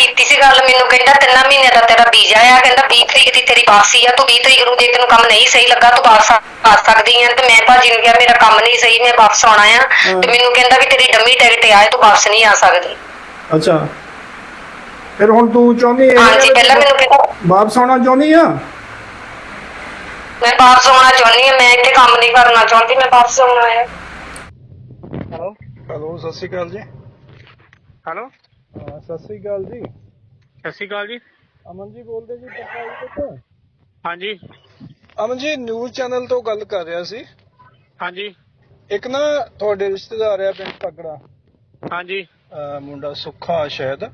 ਕੀਤੀ ਸੀ ਗੱਲ ਮੈਨੂੰ ਕਹਿੰਦਾ ਤਿੰਨਾਂ ਮਹੀਨੇ ਦਾ ਤੇਰਾ ਵੀਜ਼ਾ ਆ ਕਹਿੰਦਾ 20 ਤਰੀਕ ਦੀ ਤੇਰੀ ਵਾਪਸੀ ਆ ਤੂੰ 20 ਤਰੀਕ ਨੂੰ ਜੇ ਤੈਨੂੰ ਕੰਮ ਨਹੀਂ ਸਹੀ ਲੱਗਾ ਤੂੰ ਵਾਪਸ ਆ ਆ ਸਕਦੀ ਆ। ਤੇ ਮੈਂ ਭਾਜੀ ਨੂੰ ਕਿਹਾ ਮੇਰਾ ਕੰਮ ਨਹੀਂ ਸਹੀ ਮੈਂ ਵਾਪਸ ਆਉਣਾ ਆ। ਤੇ ਮੈਨੂੰ ਕਹਿੰਦਾ ਵੀ ਤੇਰੀ ਡੰਮੀ ਟਿਕਟ ਆ ਤੂੰ ਵਾਪਸ ਨਹੀਂ ਆ ਸਕਦੀ। ਅੱਛਾ। ਫਿਰ ਹੁਣ ਤੂੰ ਚਾਹੁੰਦੀ ਹੈ ਹਾਂਜੀ ਪਹਿਲਾਂ ਮੈਨੂੰ ਕਹਿੰਦਾ ਵਾਪਸ ਆਉਣਾ ਚਾਹੁੰਦੀ ਆ? ਮੈਂ ਵਾਪਸ ਆਉਣਾ ਚਾਹੁੰਦੀ ਆ ਮੈਂ ਇੱਥੇ ਕੰਮ ਨਹੀਂ ਕਰਨਾ ਚਾਹੁੰਦੀ ਮੈਂ ਵਾਪਸ ਆਉਣਾ ਆ। ਹੈਲੋ। ਹੈਲੋ ਸਤਿ ਸ਼੍ਰੀ ਅਕਾਲ ਜੀ। ਹੈਲੋ। ਸਤਿ ਸ਼੍ਰੀ ਅਕਾਲ ਜੀ। ਸਤਿ ਸ਼੍ਰੀ ਅਕਾਲ ਜੀ। ਅਮਨ ਜੀ ਬੋਲਦੇ ਜੀ ਪਟਿਆਲੇ ਤੋਂ? ਹਾਂਜੀ। ਅਮਨ ਜੀ ਨਿਊਜ਼ ਚੈਨਲ ਤੋਂ ਗੱਲ ਕਰ ਰਿਹਾ ਸੀ। ਹਾਂਜੀ। ਇੱਕ ਨਾ ਤੁਹਾਡੇ ਰਿਸ਼ਤੇਦਾਰ ਆ ਪਿੰਡ ਤਗੜਾ ਹਾਂਜੀ। ਮੁੰਡਾ ਸੁੱਖਾ ਸ਼ਾਇਦ।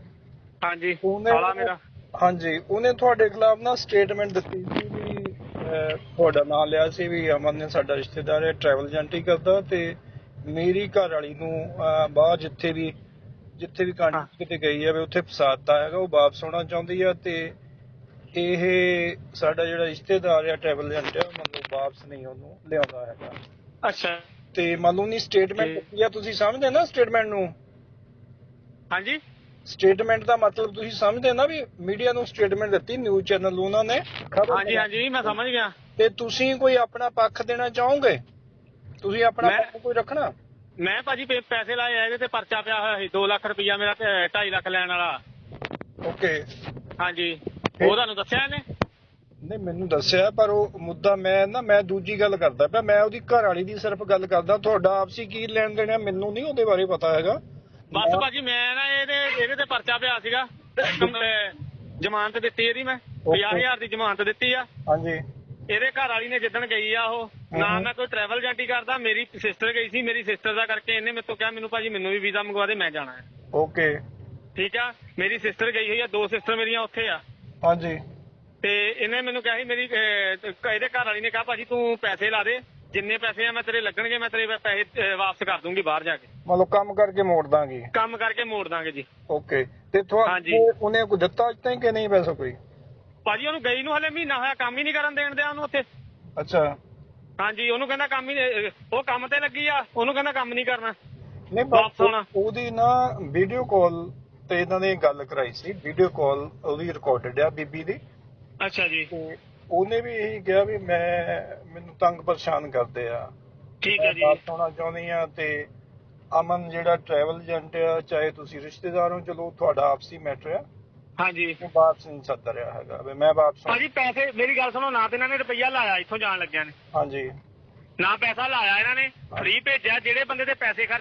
ਹਾਂਜੀ। ਉਹਨੇ ਸਾਲਾ ਮੇਰਾ। ਹਾਂਜੀ ਉਹਨੇ ਤੁਹਾਡੇ ਖਿਲਾਫ ਨਾ ਸਟੇਟਮੈਂਟ ਦਿੱਤੀ ਸੀ ਵੀ ਅਹ, ਤੁਹਾਡਾ ਨਾਮ ਲਿਆ ਸੀ ਵੀ ਅਮਨ ਨੇ ਸਾਡਾ ਰਿਸ਼ਤੇਦਾਰ ਹੈ ਟਰੈਵਲ ਏਜੰਟ ਹੀ ਕਰਦਾ ਤੇ ਮੇਰੀ ਘਰ ਵਾਲੀ ਨੂੰ ਅਹ, ਬਾਹਰ ਜਿੱਥੇ ਵੀ ਜਿੱਥੇ ਵੀ। ਕੰਟਰੀ ਕਿਤੇ ਗਈ ਹੈ ਵੀ ਉੱਥੇ ਫਸਾਤਾ ਹੈਗਾ ਉਹ ਵਾਪਸ ਆਉਣਾ ਚਾਹੁੰਦੀ ਆ ਤੇ ਇਹ ਸਾਡਾ ਜਿਹੜਾ ਰਿਸ਼ਤੇਦਾਰ ਹੈ ਟਰੈਵਲ ਏਜੰਟ ਹੈ ਉਹ ਮਤਲਬ ਵਾਪਸ ਨਹੀਂ ਉਹਨੂੰ ਲਿਆਉਂਦਾ ਹੈਗਾ। ਅੱਛਾ। ਤੇ ਮਾਲੂਮ ਨਹੀਂ ਸਟੇਟਮੈਂਟ ਦਿੱਤੀ ਆ ਤੁਸੀਂ ਸਮਝਦੇ ਨਾ ਸਟੇਟਮੈਂਟ ਨੂੰ? ਹਾਂਜੀ। ਸਟੇਟਮੈਂਟ ਦਾ ਮਤਲਬ ਤੁਸੀਂ ਸਮਝਦੇ ਨਾ ਵੀ ਮੀਡੀਆ ਨੂੰ ਸਟੇਟਮੈਂਟ ਦਿੱਤੀ ਨਿਊਜ਼ ਚੈਨਲ ਉਹਨਾਂ ਨੇ ਖਬਰ ਹਾਂਜੀ ਹਾਂਜੀ ਮੈਂ ਸਮਝ ਗਿਆ। ਤੇ ਤੁਸੀਂ ਕੋਈ ਆਪਣਾ ਪੱਖ ਦੇਣਾ ਚਾਹੋਗੇ? ਤੁਸੀਂ ਆਪਣਾ ਪੱਖ ਕੋਈ ਰੱਖਣਾ? ਮੈਂ ਭਾਜੀ ਪੈ- ਪੈਸੇ ਲਾਏ ਆ ਇਹਦੇ ਤੇ ਪਰਚਾ ਪਿਆ ਹੋਇਆ ਸੀ 2 ਲੱਖ ਰੁਪਈਆ ਮੇਰਾ ਤੇ 2.5 ਲੱਖ ਲੈਣ ਵਾਲਾ। ਓਕੇ। ਹਾਂਜੀ। ਉਹ ਤੁਹਾਨੂੰ ਦੱਸਿਆ ਇਹਨੇ? ਨਹੀਂ ਮੈਨੂੰ ਦੱਸਿਆ ਪਰ ਉਹ ਮੁੱਦਾ ਮੈਂ ਨਾ ਮੈਂ ਦੂਜੀ ਗੱਲ ਕਰਦਾ ਪਿਆ ਮੈਂ ਉਹਦੀ ਘਰ ਵਾਲੀ ਦੀ ਸਿਰਫ ਗੱਲ ਕਰਦਾ ਤੁਹਾਡਾ ਆਪਸੀ ਕੀ ਲੈਣ ਦੇਣ ਹੈ ਮੈਨੂੰ ਨਹੀਂ ਉਹਦੇ ਬਾਰੇ ਪਤਾ ਹੈਗਾ। ਬਸ ਭਾਜੀ ਮੈਂ ਨਾ ਇਹਦੇ ਇਹਦੇ ਤੇ ਪਰਚਾ ਪਿਆ ਸੀਗਾ ਅਹ ਜ਼ਮਾਨਤ ਦਿੱਤੀ ਇਹਦੀ ਮੈਂ 50000 ਦੀ ਜ਼ਮਾਨਤ ਦਿੱਤੀ ਆ। ਹਾਂਜੀ। ਇਹਦੇ ਘਰ ਵਾਲੀ ਨੇ ਜਿੱਦਣ ਗਈ ਆ ਉਹ ਨਾ ਮੈਂ ਕੋਈ ਟਰੈਵਲ ਏਜੰਟ ਕਰਦਾ ਮੇਰੀ ਸਿਸਟਰ ਗਈ ਸੀ ਮੇਰੀ ਸਿਸਟਰ ਦਾ ਕਰਕੇ ਇਹਨੇ ਮੇਰੇ ਤੋਂ ਕਿਹਾ ਮੈਨੂੰ ਭਾਜੀ ਮੈਨੂੰ ਵੀ ਵੀਜ਼ਾ ਮੰਗਵਾ ਦੇ ਮੈਂ ਜਾਣਾ ਹੈ। ਓਕੇ ਠੀਕ ਆ? ਮੇਰੀ ਸਿਸਟਰ ਗਈ ਹੋਈ ਆ ਦੋ ਸਿਸਟਰ ਮੇਰੀਆਂ ਉੱਥੇ ਆ। ਹਾਂਜੀ। ਤੇ ਇਹਨੇ ਮੈਨੂੰ ਕਿਹਾ ਸੀ ਮੇਰੀ ਇਹਦੇ ਘਰ ਵਾਲੀ ਨੇ ਕਿਹਾ ਭਾਜੀ ਤੂੰ ਪੈਸੇ ਲਾ ਦੇ ਜਿੰਨੇ ਪੈਸੇ ਆ ਮੈਂ ਤੇਰੇ ਲੱਗਣਗੇ ਮੈਂ ਤੇਰੇ ਪੈਸੇ ਵਾਪਸ ਕਰ ਦੂੰਗੀ ਬਾਹਰ ਜਾ ਕੇ। ਮਤਲਬ ਕੰਮ ਕਰਕੇ ਮੋੜ ਦਾਂਗੇ। ਕੰਮ ਕਰਕੇ ਮੋੜ ਦਾਂਗੇ ਜੀ। ਓਕੇ ਤੇ ਤੁਹਾਨੂੰ ਹਾਂਜੀ। ਉਹਨੇ ਕੋਈ ਦਿੱਤਾ ਅੱਜ ਤਾਈਂ ਕਿ ਨਹੀਂ ਪੈਸਾ ਕੋਈ? ਭਾਜੀ ਉਹਨੂੰ ਗਈ ਨੂੰ ਹਲੇ ਮਹੀਨਾ ਹੋਇਆ ਕੰਮ ਹੀ ਨਹੀਂ ਕਰਨ ਦੇਣ ਦਿਆ ਉਹਨੂੰ ਉੱਥੇ। ਅੱਛਾ। ਹਾਂਜੀ ਉਹਨੂੰ ਕਹਿੰਦਾ ਕੰਮ ਹੀ ਨਹੀਂ- ਉਹ ਕੰਮ ਤੇ ਲੱਗੀ ਆ ਉਹਨੂੰ ਕਹਿੰਦਾ ਕੰਮ ਨਹੀਂ ਕਰਨਾ। ਨਹੀਂ ਵਾਪਸ ਪਰ ਆਉਣਾ। ਉਹਦੀ ਨਾ ਵੀਡੀਓ ਕਾਲ ਤੇ ਇਹਨਾਂ ਨੇ ਗੱਲ ਕਰਾਈ ਸੀ। ਵੀਡੀਓ ਕਾਲ ਉਹਦੀ ਰਿਕਾਰਡਡ ਆ ਬੀਬੀ ਦੀ। ਅੱਛਾ ਜੀ। ਤੇ ਉਹਨੇ ਵੀ ਇਹੀ ਕਿਹਾ ਵੀ ਮੈਂ ਮੈਨੂੰ ਤੰਗ ਪਰੇਸ਼ਾਨ ਕਰਦੇ ਆ। ਠੀਕ ਹੈ ਜੀ। ਬਾਤ ਹੋਣਾ ਚਾਹੁੰਦੀ ਆ ਤੇ ਅਮਨ ਜਿਹੜਾ ਟਰੈਵਲ ਏਜੰਟ ਆ ਚਾਹੇ ਤੁਸੀਂ ਰਿਸ਼ਤੇਦਾਰ ਹੋ ਚਲੋ ਤੁਹਾਡਾ ਆਪਸੀ ਮੈਟਰ ਆ। ਹਾਂਜੀ। ਉਹ ਵਾਪਸ ਨਹੀਂ ਸੱਦ ਰਿਹਾ ਹੈਗਾ। ਵੀ ਮੈਂ ਵਾਪਸ ਭਾਜੀ ਪੈਸੇ ਮੇਰੀ ਗੱਲ ਸੁਣੋ ਨਾ ਤੇ ਇਹਨਾਂ ਨੇ ਰੁਪਈਆ ਲਾਇਆ ਇੱਥੋਂ ਜਾਣ ਲੱਗਿਆਂ ਨੇ। ਹਾਂਜੀ। ਨਾ ਪੈਸਾ ਲਾਇਆ ਇਹਨਾਂ ਨੇ ਫ੍ਰੀ ਭੇਜਿਆ ਜਿਹੜੇ ਬੰਦੇ ਦੇ ਪੈਸੇ ਖਰਚ